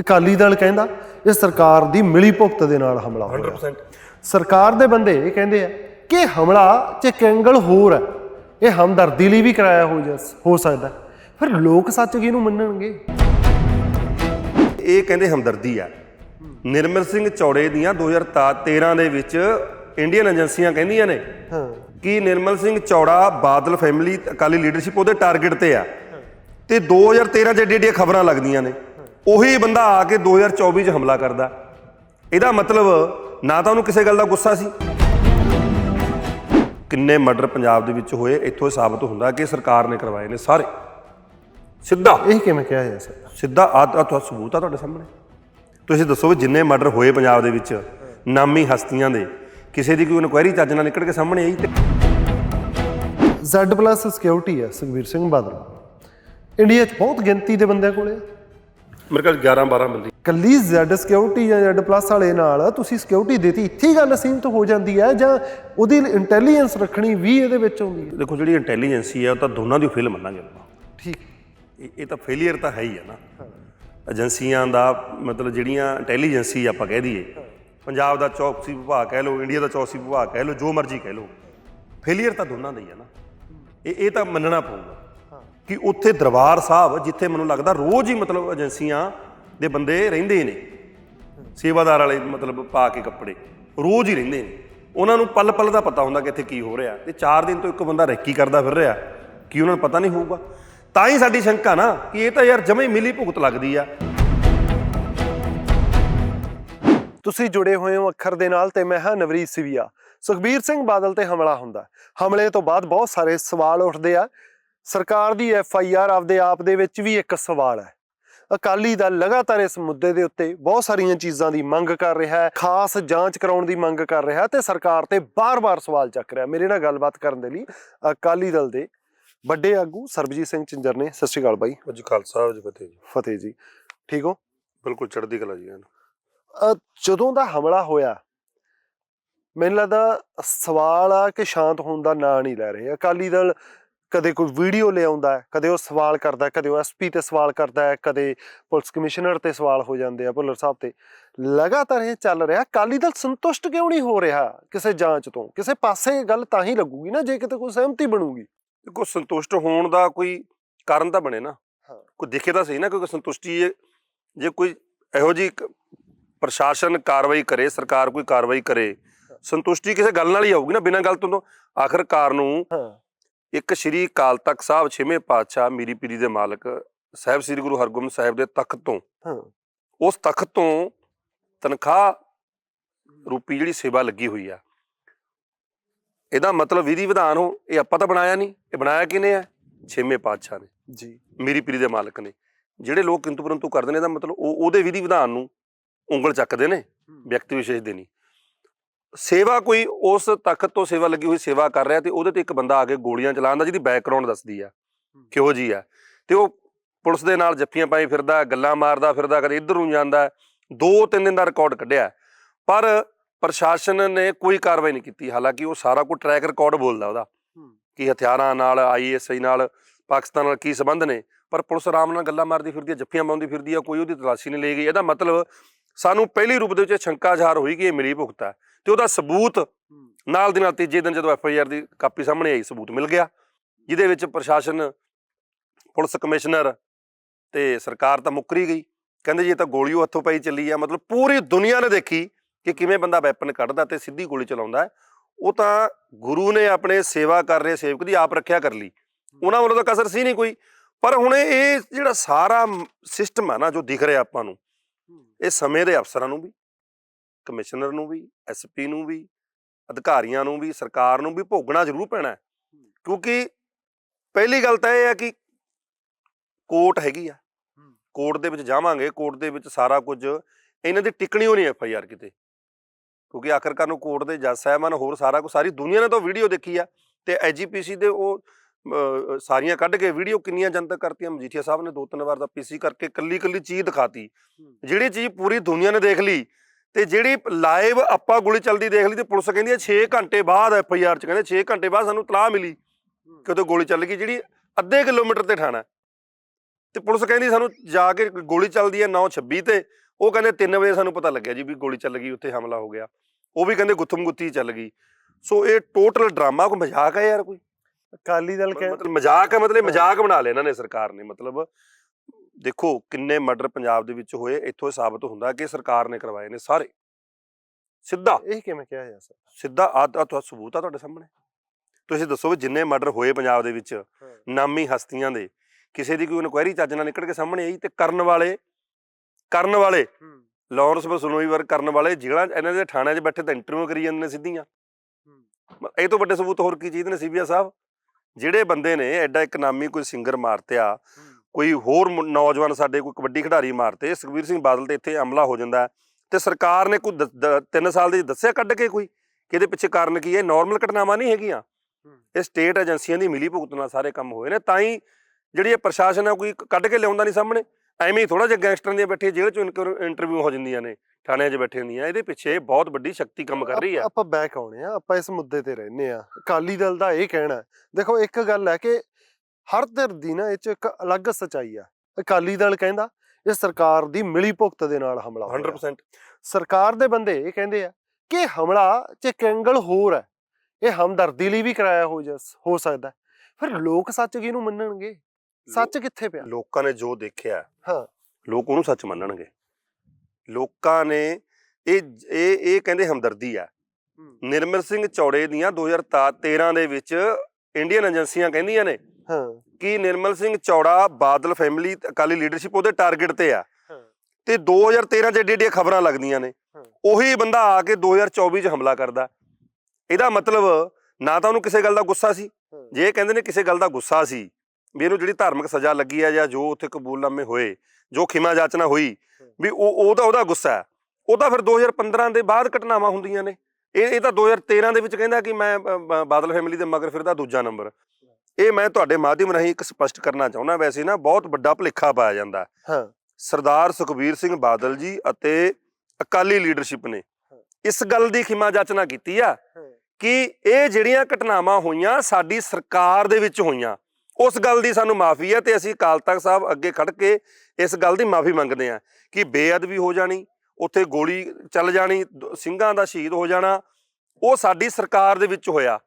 ਅਕਾਲੀ ਦਲ ਕਹਿੰਦਾ ਇਹ ਸਰਕਾਰ ਦੀ ਮਿਲੀ ਭੁਗਤ ਦੇ ਨਾਲ ਹਮਲਾ ਹੋਇਆ। 100% ਸਰਕਾਰ ਦੇ ਬੰਦੇ ਇਹ ਕਹਿੰਦੇ ਆ ਕਿ ਹਮਲਾ ਚ ਇੱਕ ਐਂਗਲ ਹੋਰ ਹੈ। ਇਹ ਹਮਦਰਦੀ ਲਈ ਵੀ ਕਰਾਇਆ ਹੋ ਜਾ ਹੋ ਸਕਦਾ। ਫਿਰ ਲੋਕ ਸੱਚ ਕਿਹਨੂੰ ਮੰਨਣਗੇ? ਇਹ ਕਹਿੰਦੇ ਹਮਦਰਦੀ ਆ। ਨਿਰਮਲ ਸਿੰਘ ਚੌੜੇ ਦੀਆਂ 2013 ਦੇ ਵਿੱਚ ਇੰਡੀਅਨ ਏਜੰਸੀਆਂ ਕਹਿੰਦੀਆਂ ਨੇ ਹਾਂ। ਕਿ ਨਿਰਮਲ ਸਿੰਘ ਚੌੜਾ ਬਾਦਲ ਫੈਮਿਲੀ ਅਕਾਲੀ ਲੀਡਰਸ਼ਿਪ ਉਹਦੇ ਟਾਰਗੇਟ ਤੇ ਆ। ਤੇ 2013 ਚ ਏਡੀ ਏਡੀਆਂ ਖਬਰਾਂ ਲੱਗਦੀਆਂ ਨੇ। ਉਹੀ ਬੰਦਾ ਆ ਕੇ 2024 ਚ ਹਮਲਾ ਕਰਦਾ। ਇਹਦਾ ਮਤਲਬ ਨਾ ਤਾਂ ਉਹਨੂੰ ਕਿਸੇ ਗੱਲ ਦਾ ਗੁੱਸਾ ਸੀ। ਕਿੰਨੇ ਮਰਡਰ ਪੰਜਾਬ ਦੇ ਵਿੱਚ ਹੋਏ ਇੱਥੋਂ ਸਾਬਤ ਹੁੰਦਾ ਕਿ ਸਰਕਾਰ ਨੇ ਕਰਵਾਏ ਨੇ ਸਾਰੇ। ਸਿੱਧਾ। ਇਹ ਕਿਵੇਂ ਕਿਹਾ ਜਾ ਸਕਦਾ? ਸਿੱਧਾ ਆ ਤੁਹਾਡਾ ਸਬੂਤ ਆ ਤੁਹਾਡੇ ਸਾਹਮਣੇ। ਤੁਸੀਂ ਦੱਸੋ ਵੀ ਜਿੰਨੇ ਮਰਡਰ ਹੋਏ ਪੰਜਾਬ ਦੇ ਵਿੱਚ ਨਾਮੀ ਹਸਤੀਆਂ ਦੇ ਕਿਸੇ ਦੀ ਕੋਈ ਇਨਕੁਆਇਰੀ ਚੱਜ ਨਾਲ ਨਿਕਲ ਕੇ ਸਾਹਮਣੇ ਆਈ ਤੇ Z ਪਲੱਸ ਸਿਕਿਉਰਿਟੀ ਹੈ ਸੁਖਬੀਰ ਸਿੰਘ ਬਾਦਲ। ਇੰਡੀਆ 'ਚ ਬਹੁਤ ਗਿਣਤੀ ਦੇ ਬੰਦਿਆਂ ਕੋਲੇ। ਮੇਰੇ ਕੋਲ 11 12 ਬੰਦੇ। ਕੱਲੀ Z ਸਿਕਿਉਰਿਟੀ ਜਾਂ Z ਪਲੱਸ ਵਾਲੇ ਨਾਲ ਤੁਸੀਂ ਸਿਕਿਉਰਿਟੀ ਦੇਤੀ ਇੱਥੇ ਹੀ ਗੱਲ ਸੀਮਤ ਹੋ ਜਾਂਦੀ ਹੈ ਜਾਂ ਉਹਦੀ ਇੰਟੈਲੀਜੈਂਸ ਰੱਖਣੀ ਵੀ ਇਹਦੇ ਵਿੱਚ ਆਉਂਦੀ ਹੈ? ਦੇਖੋ ਜਿਹੜੀ ਇੰਟੈਲੀਜੈਂਸੀ ਹੈ ਉਹ ਤਾਂ ਦੋਨਾਂ ਦੀ ਫੇਲ ਮੰਨਾਂਗੇ ਆਪਾਂ। ਠੀਕ। ਇਹ ਇਹ ਤਾਂ ਫੇਲਿਅਰ ਤਾਂ ਹੈ ਹੀ ਹੈ ਨਾ। ਏਜੰਸੀਆਂ ਦਾ ਮਤਲਬ ਜਿਹੜੀਆਂ ਇੰਟੈਲੀਜੈਂਸੀ ਆਪਾਂ ਕਹਿ ਦਈਏ ਪੰਜਾਬ ਦਾ ਚੌਕਸੀ ਵਿਭਾਗ ਕਹਿ ਲਓ ਇੰਡੀਆ ਦਾ ਚੌਕਸੀ ਵਿਭਾਗ ਕਹਿ ਲਓ ਜੋ ਮਰਜ਼ੀ ਕਹਿ ਲਓ ਫੇਲਿਅਰ ਤਾਂ ਦੋਨਾਂ ਦਾ ਹੀ ਹੈ ਨਾ। ਇਹ ਇਹ ਤਾਂ ਮੰਨਣਾ ਪਊਗਾ। ਕਿ ਉੱਥੇ ਦਰਬਾਰ ਸਾਹਿਬ, ਜਿੱਥੇ ਮੈਨੂੰ ਲੱਗਦਾ ਰੋਜ਼ ਹੀ ਮਤਲਬ ਏਜੰਸੀਆਂ ਦੇ ਬੰਦੇ ਰਹਿੰਦੇ ਨੇ, ਸੇਵਾਦਾਰ ਵਾਲੇ ਮਤਲਬ ਪਾ ਕੇ ਕੱਪੜੇ, ਰੋਜ਼ ਹੀ ਰਹਿੰਦੇ ਨੇ। ਉਹਨਾਂ ਨੂੰ ਪਲ ਪਲ ਦਾ ਪਤਾ ਹੁੰਦਾ ਕਿ ਇੱਥੇ ਕੀ ਹੋ ਰਿਹਾ। ਤੇ 4 ਦਿਨ ਤੋਂ ਇੱਕ ਬੰਦਾ ਰੈਕੀ ਕਰਦਾ ਫਿਰ ਰਿਹਾ, ਕੀ ਉਹਨਾਂ ਨੂੰ ਪਤਾ ਨਹੀਂ ਹੋਊਗਾ। ਤਾਂ ਹੀ ਸਾਡੀ ਸ਼ੰਕਾ ਨਾ, ਕਿ ਇਹ ਤਾਂ ਯਾਰ ਜਮੇ ਮਿਲੀ ਭੁਗਤ ਲੱਗਦੀ ਆ। ਤੁਸੀਂ ਜੁੜੇ ਹੋਏ ਹੋ ਅੱਖਰ ਦੇ ਨਾਲ ਤੇ ਮੈਂ ਹਾਂ ਨਵਰੀਤ ਸਿਵੀਆ। ਸੁਖਬੀਰ ਸਿੰਘ ਬਾਦਲ ਤੇ ਹਮਲਾ ਹੁੰਦਾ। ਹਮਲੇ ਤੋਂ ਬਾਅਦ ਬਹੁਤ ਸਾਰੇ ਸਵਾਲ ਉੱਠਦੇ ਆ। ਸਰਕਾਰ ਦੀ ਐਫ ਆਈ ਆਰ ਆਪਦੇ ਆਪ ਦੇ ਵਿੱਚ ਵੀ ਇੱਕ ਸਵਾਲ ਹੈ। ਅਕਾਲੀ ਦਲ ਲਗਾਤਾਰ ਇਸ ਮੁੱਦੇ ਦੇ ਉੱਤੇ ਬਹੁਤ ਸਾਰੀਆਂ ਚੀਜ਼ਾਂ ਦੀ ਮੰਗ ਕਰ ਰਿਹਾ ਹੈ ਖਾਸ ਜਾਂਚ ਕਰਾਉਣ ਦੀ ਮੰਗ ਕਰ ਰਿਹਾ ਹੈ ਤੇ ਸਰਕਾਰ ਤੇ ਬਾਰ-ਬਾਰ ਸਵਾਲ ਚੱਕ ਰਿਹਾ ਮੇਰੇ ਨਾਲ ਗੱਲਬਾਤ ਕਰਨ ਦੇ ਲਈ ਅਕਾਲੀ ਦਲ ਦੇ ਵੱਡੇ ਆਗੂ ਸਰਬਜੀਤ ਸਿੰਘ ਚਿੰਜਰ ਨੇ। ਸਤਿ ਸ਼੍ਰੀ ਅਕਾਲ ਬਾਈ। ਜੀ ਖਾਲਸਾ ਜੀ ਫਤਿਹ ਜੀ। ਫਤਿਹ ਜੀ। ਠੀਕ ਹੋ? ਬਿਲਕੁਲ ਚੜ੍ਹਦੀ ਕਲਾ ਜੀ ਜਦੋਂ ਦਾ ਹਮਲਾ ਹੋਇਆ ਮੈਨੂੰ ਲੱਗਦਾ ਸਵਾਲ ਆ ਕਿ ਸ਼ਾਂਤ ਹੋਣ ਦਾ ਨਾਂ ਨਹੀਂ ਲੈ ਰਹੇ। ਅਕਾਲੀ ਦਲ ਕਦੇ ਕੋਈ ਵੀਡੀਓ ਲਿਆਉਂਦਾ ਹੈ ਕਦੇ ਉਹ ਸਵਾਲ ਕਰਦਾ ਕਦੇ ਉਹ ਐਸਪੀ ਤੇ ਸਵਾਲ ਕਰਦਾ ਹੈ ਕਦੇ ਪੁਲਿਸ ਕਮਿਸ਼ਨਰ ਤੇ ਸਵਾਲ ਹੋ ਜਾਂਦੇ ਆ ਭੁੱਲਰ ਸਾਹਿਬ ਤੇ। ਲਗਾਤਾਰ ਇਹ ਚੱਲ ਰਿਹਾ ਅਕਾਲੀ ਦਲ ਸੰਤੁਸ਼ਟ ਕਿਉਂ ਨਹੀਂ ਹੋ ਰਿਹਾ ਕਿਸੇ ਜਾਂਚ ਤੋਂ? ਕਿਸੇ ਪਾਸੇ ਗੱਲ ਤਾਂ ਹੀ ਲੱਗੂਗੀ ਨਾ ਜੇ ਕਿਤੇ ਕੋਈ ਸਹਿਮਤੀ ਬਣੂਗੀ। ਦੇਖੋ ਸੰਤੁਸ਼ਟ ਹੋਣ ਦਾ ਕੋਈ ਕਾਰਨ ਤਾਂ ਬਣੇ ਨਾ। ਕੋਈ ਦਿਖੇ ਤਾਂ ਸਹੀ ਨਾ ਕਿਉਂਕਿ ਸੰਤੁਸ਼ਟੀ ਇਹ- ਜੇ ਕੋਈ ਇਹੋ ਜੀ ਪ੍ਰਸ਼ਾਸਨ ਕਾਰਵਾਈ ਕਰੇ ਸਰਕਾਰ ਕੋਈ ਕਾਰਵਾਈ ਕਰੇ ਸੰਤੁਸ਼ਟੀ ਕਿਸੇ ਗੱਲ ਨਾਲ ਹੀ ਆਊਗੀ ਨਾ ਬਿਨਾਂ ਗੱਲ ਤੋਂ ਆਖਰਕਾਰ ਨੂੰ ਇੱਕ ਸ਼੍ਰੀ ਅਕਾਲ ਤਖਤ ਸਾਹਿਬ ਛੇਵੇਂ ਪਾਤਸ਼ਾਹ ਮੀਰੀ ਪੀਰੀ ਦੇ ਮਾਲਕ ਸਾਹਿਬ ਸ੍ਰੀ ਗੁਰੂ ਹਰਗੋਬਿੰਦ ਸਾਹਿਬ ਦੇ ਤਖਤ ਤੋਂ। ਹਾਂ। ਉਸ ਤਖਤ ਤੋਂ ਤਨਖਾਹ ਰੂਪੀ ਜਿਹੜੀ ਸੇਵਾ ਲੱਗੀ ਹੋਈ ਆ। ਇਹਦਾ ਮਤਲਬ ਵਿਧੀ ਵਿਧਾਨ ਹੋ ਇਹ ਆਪਾਂ ਤਾਂ ਬਣਾਇਆ ਨਹੀਂ ਇਹ ਬਣਾਇਆ ਕਿਨੇ ਆ? ਛੇਵੇਂ ਪਾਤਸ਼ਾਹ ਨੇ। ਜੀ। ਮੀਰੀ ਪੀਰੀ ਦੇ ਮਾਲਕ ਨੇ। ਜਿਹੜੇ ਲੋਕ ਕਿੰਤੂ ਪਰੰਤੂ ਕਰਦੇ ਨੇ ਇਹਦਾ ਮਤਲਬ ਉਹ ਉਹਦੇ ਵਿਧੀ ਵਿਧਾਨ ਨੂੰ ਉਂਗਲ ਚੱਕਦੇ ਨੇ ਵਿਅਕਤੀ ਵਿਸ਼ੇਸ਼ ਦੇ ਨਹੀਂ। ਸੇਵਾ ਕੋਈ ਉਸ ਤਖਤ ਤੋਂ ਸੇਵਾ ਲੱਗੀ ਹੋਈ ਸੇਵਾ ਕਰ ਰਿਹਾ ਤੇ ਉਹਦੇ ਤੇ ਇੱਕ ਬੰਦਾ ਆ ਕੇ ਗੋਲੀਆਂ ਚਲਾਉਂਦਾ ਜਿਹਦੀ ਬੈਕਗ੍ਰਾਉਂਡ ਦੱਸਦੀ ਆ ਕਿਹੋ ਜੀ ਆ। ਤੇ ਉਹ ਪੁਲਿਸ ਦੇ ਨਾਲ ਜੱਫੀਆਂ ਪਾਈ ਫਿਰਦਾ ਗੱਲਾਂ ਮਾਰਦਾ ਫਿਰਦਾ ਕਦੇ ਇੱਧਰ ਨੂੰ ਜਾਂਦਾ ਦੋ ਤਿੰਨ ਦਿਨ ਦਾ ਰਿਕਾਰਡ ਕੱਢਿਆ। ਪਰ ਪ੍ਰਸ਼ਾਸਨ ਨੇ ਕੋਈ ਕਾਰਵਾਈ ਨਹੀਂ ਕੀਤੀ। ਹਾਲਾਂਕਿ ਉਹ ਸਾਰਾ ਕੁਝ ਟਰੈਕ ਰਿਕਾਰਡ ਬੋਲਦਾ ਉਹਦਾ ਕਿ ਹਥਿਆਰਾਂ ਨਾਲ ਆਈਐਸਆਈ ਨਾਲ ਪਾਕਿਸਤਾਨ ਨਾਲ ਕੀ ਸੰਬੰਧ ਨੇ। ਪਰ ਪੁਲਿਸ ਆਰਾਮ ਨਾਲ ਗੱਲਾਂ ਮਾਰਦੀ ਫਿਰਦੀ ਹੈ ਜੱਫੀਆਂ ਪਾਉਂਦੀ ਫਿਰਦੀ ਹੈ ਕੋਈ ਉਹਦੀ ਤਲਾਸ਼ੀ ਨਹੀਂ ਲਈ ਗਈ। ਇਹਦਾ ਮਤਲਬ ਸਾਨੂੰ ਪਹਿਲੀ ਰੂਪ ਦੇ ਵਿੱਚ ਸ਼ੰਕਾ ਜ਼ਾਹਰ ਹੋਈ ਕਿ ਇਹ ਮਿਲੀ ਭੁਗਤ ਹੈ ਤੇ ਉਹਦਾ ਸਬੂਤ ਨਾਲ ਦੀ ਨਾਲ ਤੀਜੇ ਦਿਨ ਜਦੋਂ ਐਫਆਈਆਰ ਦੀ ਕਾਪੀ ਸਾਹਮਣੇ ਆਈ ਸਬੂਤ ਮਿਲ ਗਿਆ ਜਿਹਦੇ ਵਿੱਚ ਪ੍ਰਸ਼ਾਸਨ ਪੁਲਿਸ ਕਮਿਸ਼ਨਰ ਤੇ ਸਰਕਾਰ ਤਾਂ ਮੁੱਕਰੀ ਗਈ। ਕਹਿੰਦੇ ਜੀ ਇਹ ਤਾਂ ਗੋਲੀ ਉਹ ਹੱਥੋਂ ਪਈ ਚੱਲੀ ਆ ਮਤਲਬ ਪੂਰੀ ਦੁਨੀਆ ਨੇ ਦੇਖੀ ਕਿ ਕਿਵੇਂ ਬੰਦਾ ਵੈਪਨ ਕੱਢਦਾ ਤੇ ਸਿੱਧੀ ਗੋਲੀ ਚਲਾਉਂਦਾ। ਉਹ ਤਾਂ ਗੁਰੂ ਨੇ ਆਪਣੇ ਸੇਵਾ ਕਰ ਰਹੇ ਸੇਵਕ ਦੀ ਆਪ ਰੱਖਿਆ ਕਰ ਲਈ। ਉਹਨਾਂ ਵੱਲੋਂ ਤਾਂ ਕਸਰ ਸੀ ਨਹੀਂ ਕੋਈ। ਪਰ ਹੁਣ ਇਹ ਜਿਹੜਾ ਸਾਰਾ ਸਿਸਟਮ ਹੈ ਨਾ ਜੋ ਦਿਖ ਰਿਹਾ ਆਪਾਂ ਨੂੰ ਇਹ ਸਮੇਂ ਦੇ ਅਫਸਰਾਂ ਨੂੰ ਵੀ ਕਮਿਸ਼ਨਰ ਨੂੰ ਵੀ ਐਸਪੀ ਨੂੰ ਵੀ ਅਧਿਕਾਰੀਆਂ ਨੂੰ ਵੀ ਸਰਕਾਰ ਨੂੰ ਵੀ ਭੋਗਣਾ ਜ਼ਰੂਰ ਪੈਣਾ ਹੈ। ਕਿਉਂਕਿ ਪਹਿਲੀ ਗੱਲ ਤਾਂ ਇਹ ਹੈ ਕਿ ਕੋਰਟ ਹੈਗੀ ਆ। ਕੋਰਟ ਦੇ ਵਿੱਚ ਜਾਵਾਂਗੇ ਕੋਰਟ ਦੇ ਵਿੱਚ ਸਾਰਾ ਕੁਝ ਇਹਨਾਂ ਦੀ ਟਿਕਣੀ ਹੋਣੀ ਐਫ ਆਈ ਆਰ ਕਿਤੇ। ਕਿਉਂਕਿ ਆਖਰਕਾਰ ਨੂੰ ਕੋਰਟ ਦੇ ਜੱਜ ਸਾਹਿਬਾਨ ਹੋਰ ਸਾਰਾ ਕੁਝ ਸਾਰੀ ਦੁਨੀਆ ਨੇ ਤਾਂ ਵੀਡੀਓ ਦੇਖੀ ਆ ਤੇ ਐਜੀਪੀਸੀ ਦੇ ਉਹ ਸਾਰੀਆਂ ਕੱਢ ਕੇ ਵੀਡੀਓ ਕਿੰਨੀਆਂ ਜਨਤਕ ਕਰਤੀਆਂ। ਮਜੀਠੀਆ ਸਾਹਿਬ ਨੇ ਦੋ ਤਿੰਨ ਵਾਰ ਦਾ ਪੀਸੀ ਕਰਕੇ ਕੱਲੀ ਕੱਲੀ ਚੀਜ਼ ਦਿਖਾਤੀ। ਜਿਹੜੀ ਚੀਜ਼ ਪੂਰੀ ਦੁਨੀਆ ਨੇ ਦੇਖ ਲਈ ਤੇ ਜਿਹੜੀ ਲਾਈਵ ਆਪਾਂ ਗੋਲੀ ਚੱਲਦੀ ਦੇਖ ਲਈ ਤੇ ਪੁਲਿਸ ਕਹਿੰਦੀ ਹੈ 6 ਘੰਟੇ ਬਾਅਦ ਐਫ ਆਈ ਆਰ ਚ ਕਹਿੰਦੇ 6 ਘੰਟੇ ਬਾਅਦ ਸਾਨੂੰ ਤਲਾਹ ਮਿਲੀ ਕਿ ਉਦੋਂ ਗੋਲੀ ਚੱਲ ਗਈ ਜਿਹੜੀ ਅੱਧੇ ਕਿਲੋਮੀਟਰ ਤੇ ਠਾਣਾ। ਤੇ ਪੁਲਿਸ ਕਹਿੰਦੀ ਸਾਨੂੰ ਜਾ ਕੇ ਗੋਲੀ ਚੱਲਦੀ ਹੈ 9:26 ਤੇ। ਉਹ ਕਹਿੰਦੇ 3 ਵਜੇ ਸਾਨੂੰ ਪਤਾ ਲੱਗਿਆ ਜੀ ਵੀ ਗੋਲੀ ਚੱਲ ਗਈ ਉੱਥੇ ਹਮਲਾ ਹੋ ਗਿਆ। ਉਹ ਵੀ ਕਹਿੰਦੇ ਗੁੱਥਮ ਗੁੱਥੀ ਚੱਲ ਗਈ। ਸੋ ਇਹ ਟੋਟਲ ਡਰਾਮਾ ਕੋਈ ਮਜ਼ਾਕ ਹੈ ਯਾਰ ਕੋਈ? ਅਕਾਲੀ ਦਲ ਕਹਿ ਮਤਲਬ ਮਜ਼ਾਕ ਹੈ ਮਤਲਬ ਮਜ਼ਾਕ ਬਣਾ ਲਿਆ ਇਹਨਾਂ ਨੇ ਸਰਕਾਰ ਨੇ ਮਤਲਬ ਦੇਖੋ ਕਿੰਨੇ ਮਰਡਰ ਪੰਜਾਬ ਦੇ ਵਿੱਚ ਹੋਏ ਇੱਥੋਂ ਸਾਬਤ ਹੁੰਦਾ ਕਿ ਸਰਕਾਰ ਨੇ ਕਰਵਾਏ ਨੇ ਸਾਰੇ। ਸਿੱਧਾ। ਇਹ ਕਿਵੇਂ ਕਿਹਾ ਜਾ ਸਕਦਾ? ਸਿੱਧਾ ਆ ਤੁਹਾਡਾ ਸਬੂਤ ਆ ਤੁਹਾਡੇ ਸਾਹਮਣੇ। ਤੁਸੀਂ ਦੱਸੋ ਵੀ ਜਿੰਨੇ ਮਰਡਰ ਹੋਏ ਪੰਜਾਬ ਦੇ ਵਿੱਚ ਨਾਮੀ ਹਸਤੀਆਂ ਦੇ ਕਿਸੇ ਦੀ ਕੋਈ ਇਨਕੁਆਇਰੀ ਚੱਜ ਨਾਲ ਨਿਕਲ ਕੇ ਸਾਹਮਣੇ ਆਈ ਤੇ ਕਰਨ ਵਾਲੇ ਕਰਨ ਵਾਲੇ ਲਾਰੈਂਸ ਬਸਨੋਈ ਵਰ ਕਰਨ ਵਾਲੇ ਜਿਹੜਾ ਇਹਨਾਂ ਦੇ ਥਾਣਿਆਂ 'ਚ ਬੈਠੇ ਤਾਂ ਇੰਟਰਵਿਊ ਕਰੀ ਜਾਂਦੇ ਨੇ ਸਿੱਧੀਆਂ। ਇਹ ਤੋਂ ਵੱਡੇ ਸਬੂਤ ਹੋਰ ਕੀ ਚੀਜ਼ ਨੇ ਸੀਬੀਆ ਸਾਹਿਬ? ਜਿਹੜੇ ਬੰਦੇ ਨੇ ਐਡਾ ਇੱਕ ਨਾਮੀ ਕੋਈ ਸਿੰਗਰ ਮਾਰਤਿਆ ਕੋਈ ਹੋਰ ਨੌਜਵਾਨ ਸਾਡੇ ਕੋਈ ਕਬੱਡੀ ਖਿਡਾਰੀ ਮਾਰਤੇ ਸੁਖਬੀਰ ਸਿੰਘ ਬਾਦਲ ਤੇ ਇੱਥੇ ਹਮਲਾ ਹੋ ਜਾਂਦਾ ਤੇ ਸਰਕਾਰ ਨੇ ਕੋਈ 3 ਸਾਲ ਦੇ ਦੱਸਿਆ ਕੱਢ ਕੇ ਕੋਈ? ਕਿ ਇਹਦੇ ਪਿੱਛੇ ਕਾਰਨ ਕੀ ਹੈ? ਨਾਰਮਲ ਘਟਨਾਵਾਂ ਨਹੀਂ ਹੈਗੀਆਂ? ਇਹ ਸਟੇਟ ਏਜੰਸੀਆਂ ਦੀ ਮਿਲੀ ਭੁਗਤ ਨਾਲ ਸਾਰੇ ਕੰਮ ਹੋਏ ਨੇ ਤਾਂ ਹੀ ਜਿਹੜੀ ਇਹ ਪ੍ਰਸ਼ਾਸਨ ਹੈ ਕੋਈ ਕੱਢ ਕੇ ਲਿਆਉਂਦਾ ਨਹੀਂ ਸਾਹਮਣੇ? ਐਵੇਂ ਹੀ ਥੋੜਾ ਜਿਹਾ ਗੈਂਗਸਟਰਾਂ ਦੀਆਂ ਬੈਠੀਆਂ ਜੇਲ੍ਹ ਚੋਂ ਇੰਟਰਵਿਊ ਹੋ ਜਾਂਦੀਆਂ ਨੇ ਥਾਣਿਆਂ 'ਚ ਬੈਠੇ ਹੁੰਦੀਆਂ ਇਹਦੇ ਪਿੱਛੇ ਬਹੁਤ ਵੱਡੀ ਸ਼ਕਤੀ ਕੰਮ ਕਰ ਰਹੀ ਹੈ ਆਪਾਂ ਬੈਕ ਆਉਣੇ ਆ ਆਪਾਂ ਇਸ ਮੁੱਦੇ ਤੇ ਰਹਿੰਦੇ ਆ ਅਕਾਲੀ ਦਲ ਦਾ ਇਹ ਕਹਿਣਾ। ਦੇਖੋ ਇੱਕ ਗੱਲ ਹੈ ਕਿ ਹਰ ਧਿਰ ਦੀ ਨਾ ਇਹ ਚ ਇੱਕ ਅਲੱਗ ਸਚਾਈ ਆ ਅਕਾਲੀ ਦਲ ਕਹਿੰਦਾ ਇਹ ਸਰਕਾਰ ਦੀ ਮਿਲੀ ਭੁਗਤ ਦੇ ਨਾਲ ਹਮਲਾ ਹੋਇਆ 100% ਸਰਕਾਰ ਦੇ ਬੰਦੇ ਇਹ ਕਹਿੰਦੇ ਆ ਕਿ ਹਮਲਾ ਚ ਇੱਕ ਐਂਗਲ ਹੋਰ ਹੈ ਇਹ ਹਮਦਰਦੀ ਲਈ ਵੀ ਕਰਾਇਆ ਹੋ ਜਾ ਹੋ ਸਕਦਾ। ਫਿਰ ਲੋਕ ਸੱਚ ਕਿਹਨੂੰ ਮੰਨਣਗੇ ਸੱਚ ਕਿੱਥੇ ਪਿਆ? ਲੋਕਾਂ ਨੇ ਜੋ ਦੇਖਿਆ ਹਾਂ। ਲੋਕ ਉਹਨੂੰ ਸੱਚ ਮੰਨਣਗੇ। ਲੋਕਾਂ ਨੇ ਇਹ ਇਹ ਇਹ ਕਹਿੰਦੇ ਹਮਦਰਦੀ ਆ। ਨਿਰਮਲ ਸਿੰਘ ਚੌੜੇ ਦੀਆਂ 2013 ਦੇ ਵਿੱਚ ਇੰਡੀਅਨ ਏਜੰਸੀਆਂ ਕਹਿੰਦੀਆਂ ਨੇ ਹਾਂ। ਕਿ ਨਿਰਮਲ ਸਿੰਘ ਚੌੜਾ ਬਾਦਲ ਫੈਮਿਲੀ ਅਕਾਲੀ ਲੀਡਰਸ਼ਿਪ ਉਹਦੇ ਟਾਰਗੇਟ ਤੇ ਆ। ਤੇ 2013 ਚ ਏਡੀ ਖਬਰਾਂ ਲੱਗਦੀਆਂ ਨੇ। ਉਹੀ ਬੰਦਾ ਆ ਕੇ 2024 ਚ ਹਮਲਾ ਕਰਦਾ। ਇਹਦਾ ਮਤਲਬ ਨਾ ਤਾਂ ਉਹਨੂੰ ਕਿਸੇ ਗੱਲ ਦਾ ਗੁੱਸਾ ਸੀ। ਜੇ ਇਹ ਕਹਿੰਦੇ ਨੇ ਕਿਸੇ ਗੱਲ ਦਾ ਗੁੱਸਾ ਸੀ ਵੀ ਇਹਨੂੰ ਜਿਹੜੀ ਧਾਰਮਿਕ ਸਜ਼ਾ ਲੱਗੀ ਆ ਜਾਂ ਜੋ ਉੱਥੇ ਕਬੂਲਨਾਮੇ ਹੋਏ ਜੋ ਖਿਮਾ ਜਾਚਨਾ ਹੋਈ ਵੀ ਉਹ ਉਹਦਾ ਉਹਦਾ ਗੁੱਸਾ ਹੈ। ਉਹ ਤਾਂ ਫਿਰ 2015 ਦੇ ਬਾਅਦ ਘਟਨਾਵਾਂ ਹੁੰਦੀਆਂ ਨੇ। ਇਹ ਇਹ ਤਾਂ 2013 ਦੇ ਵਿੱਚ ਕਹਿੰਦਾ ਕਿ ਮੈਂ ਬਾਦਲ ਫੈਮਿਲੀ ਦੇ ਮਗਰ ਫਿਰਦਾ ਦੂਜਾ ਨੰਬਰ। ਇਹ ਮੈਂ ਤੁਹਾਡੇ ਮਾਧਿਅਮ ਰਾਹੀਂ ਇੱਕ ਸਪਸ਼ਟ ਕਰਨਾ ਚਾਹੁੰਦਾ ਵੈਸੇ ਨਾ ਬਹੁਤ ਵੱਡਾ ਭੁਲੇਖਾ ਪਾਇਆ ਜਾਂਦਾ। ਹੈ। ਹਾਂ ਸਰਦਾਰ ਸੁਖਬੀਰ ਸਿੰਘ ਬਾਦਲ ਜੀ ਅਤੇ ਅਕਾਲੀ ਲੀਡਰਸ਼ਿਪ ਨੇ ਇਸ ਗੱਲ ਦੀ ਖਿਮਾ ਜਾਚਨਾ ਕੀਤੀ ਆ ਕਿ ਇਹ ਜਿਹੜੀਆਂ ਘਟਨਾਵਾਂ ਹੋਈਆਂ ਸਾਡੀ ਸਰਕਾਰ ਦੇ ਵਿੱਚ ਹੋਈਆਂ ਉਸ ਗੱਲ ਦੀ ਸਾਨੂੰ ਮਾਫੀ ਹੈ ਤੇ ਅਸੀਂ ਅਕਾਲ ਤਖਤ ਸਾਹਿਬ ਅੱਗੇ ਖੜ ਕੇ ਇਸ ਗੱਲ ਦੀ ਮਾਫੀ ਮੰਗਦੇ ਹਾਂ ਕਿ ਬੇਅਦਬੀ ਹੋ ਜਾਣੀ, ਉੱਥੇ ਗੋਲੀ ਚੱਲ ਜਾਣੀ ਸਿੰਘਾਂ ਦਾ ਸ਼ਹੀਦ ਹੋ ਜਾਣਾ, ਉਹ ਸਾਡੀ ਸਰਕਾਰ ਦੇ ਵਿੱਚ ਹੋਇਆ।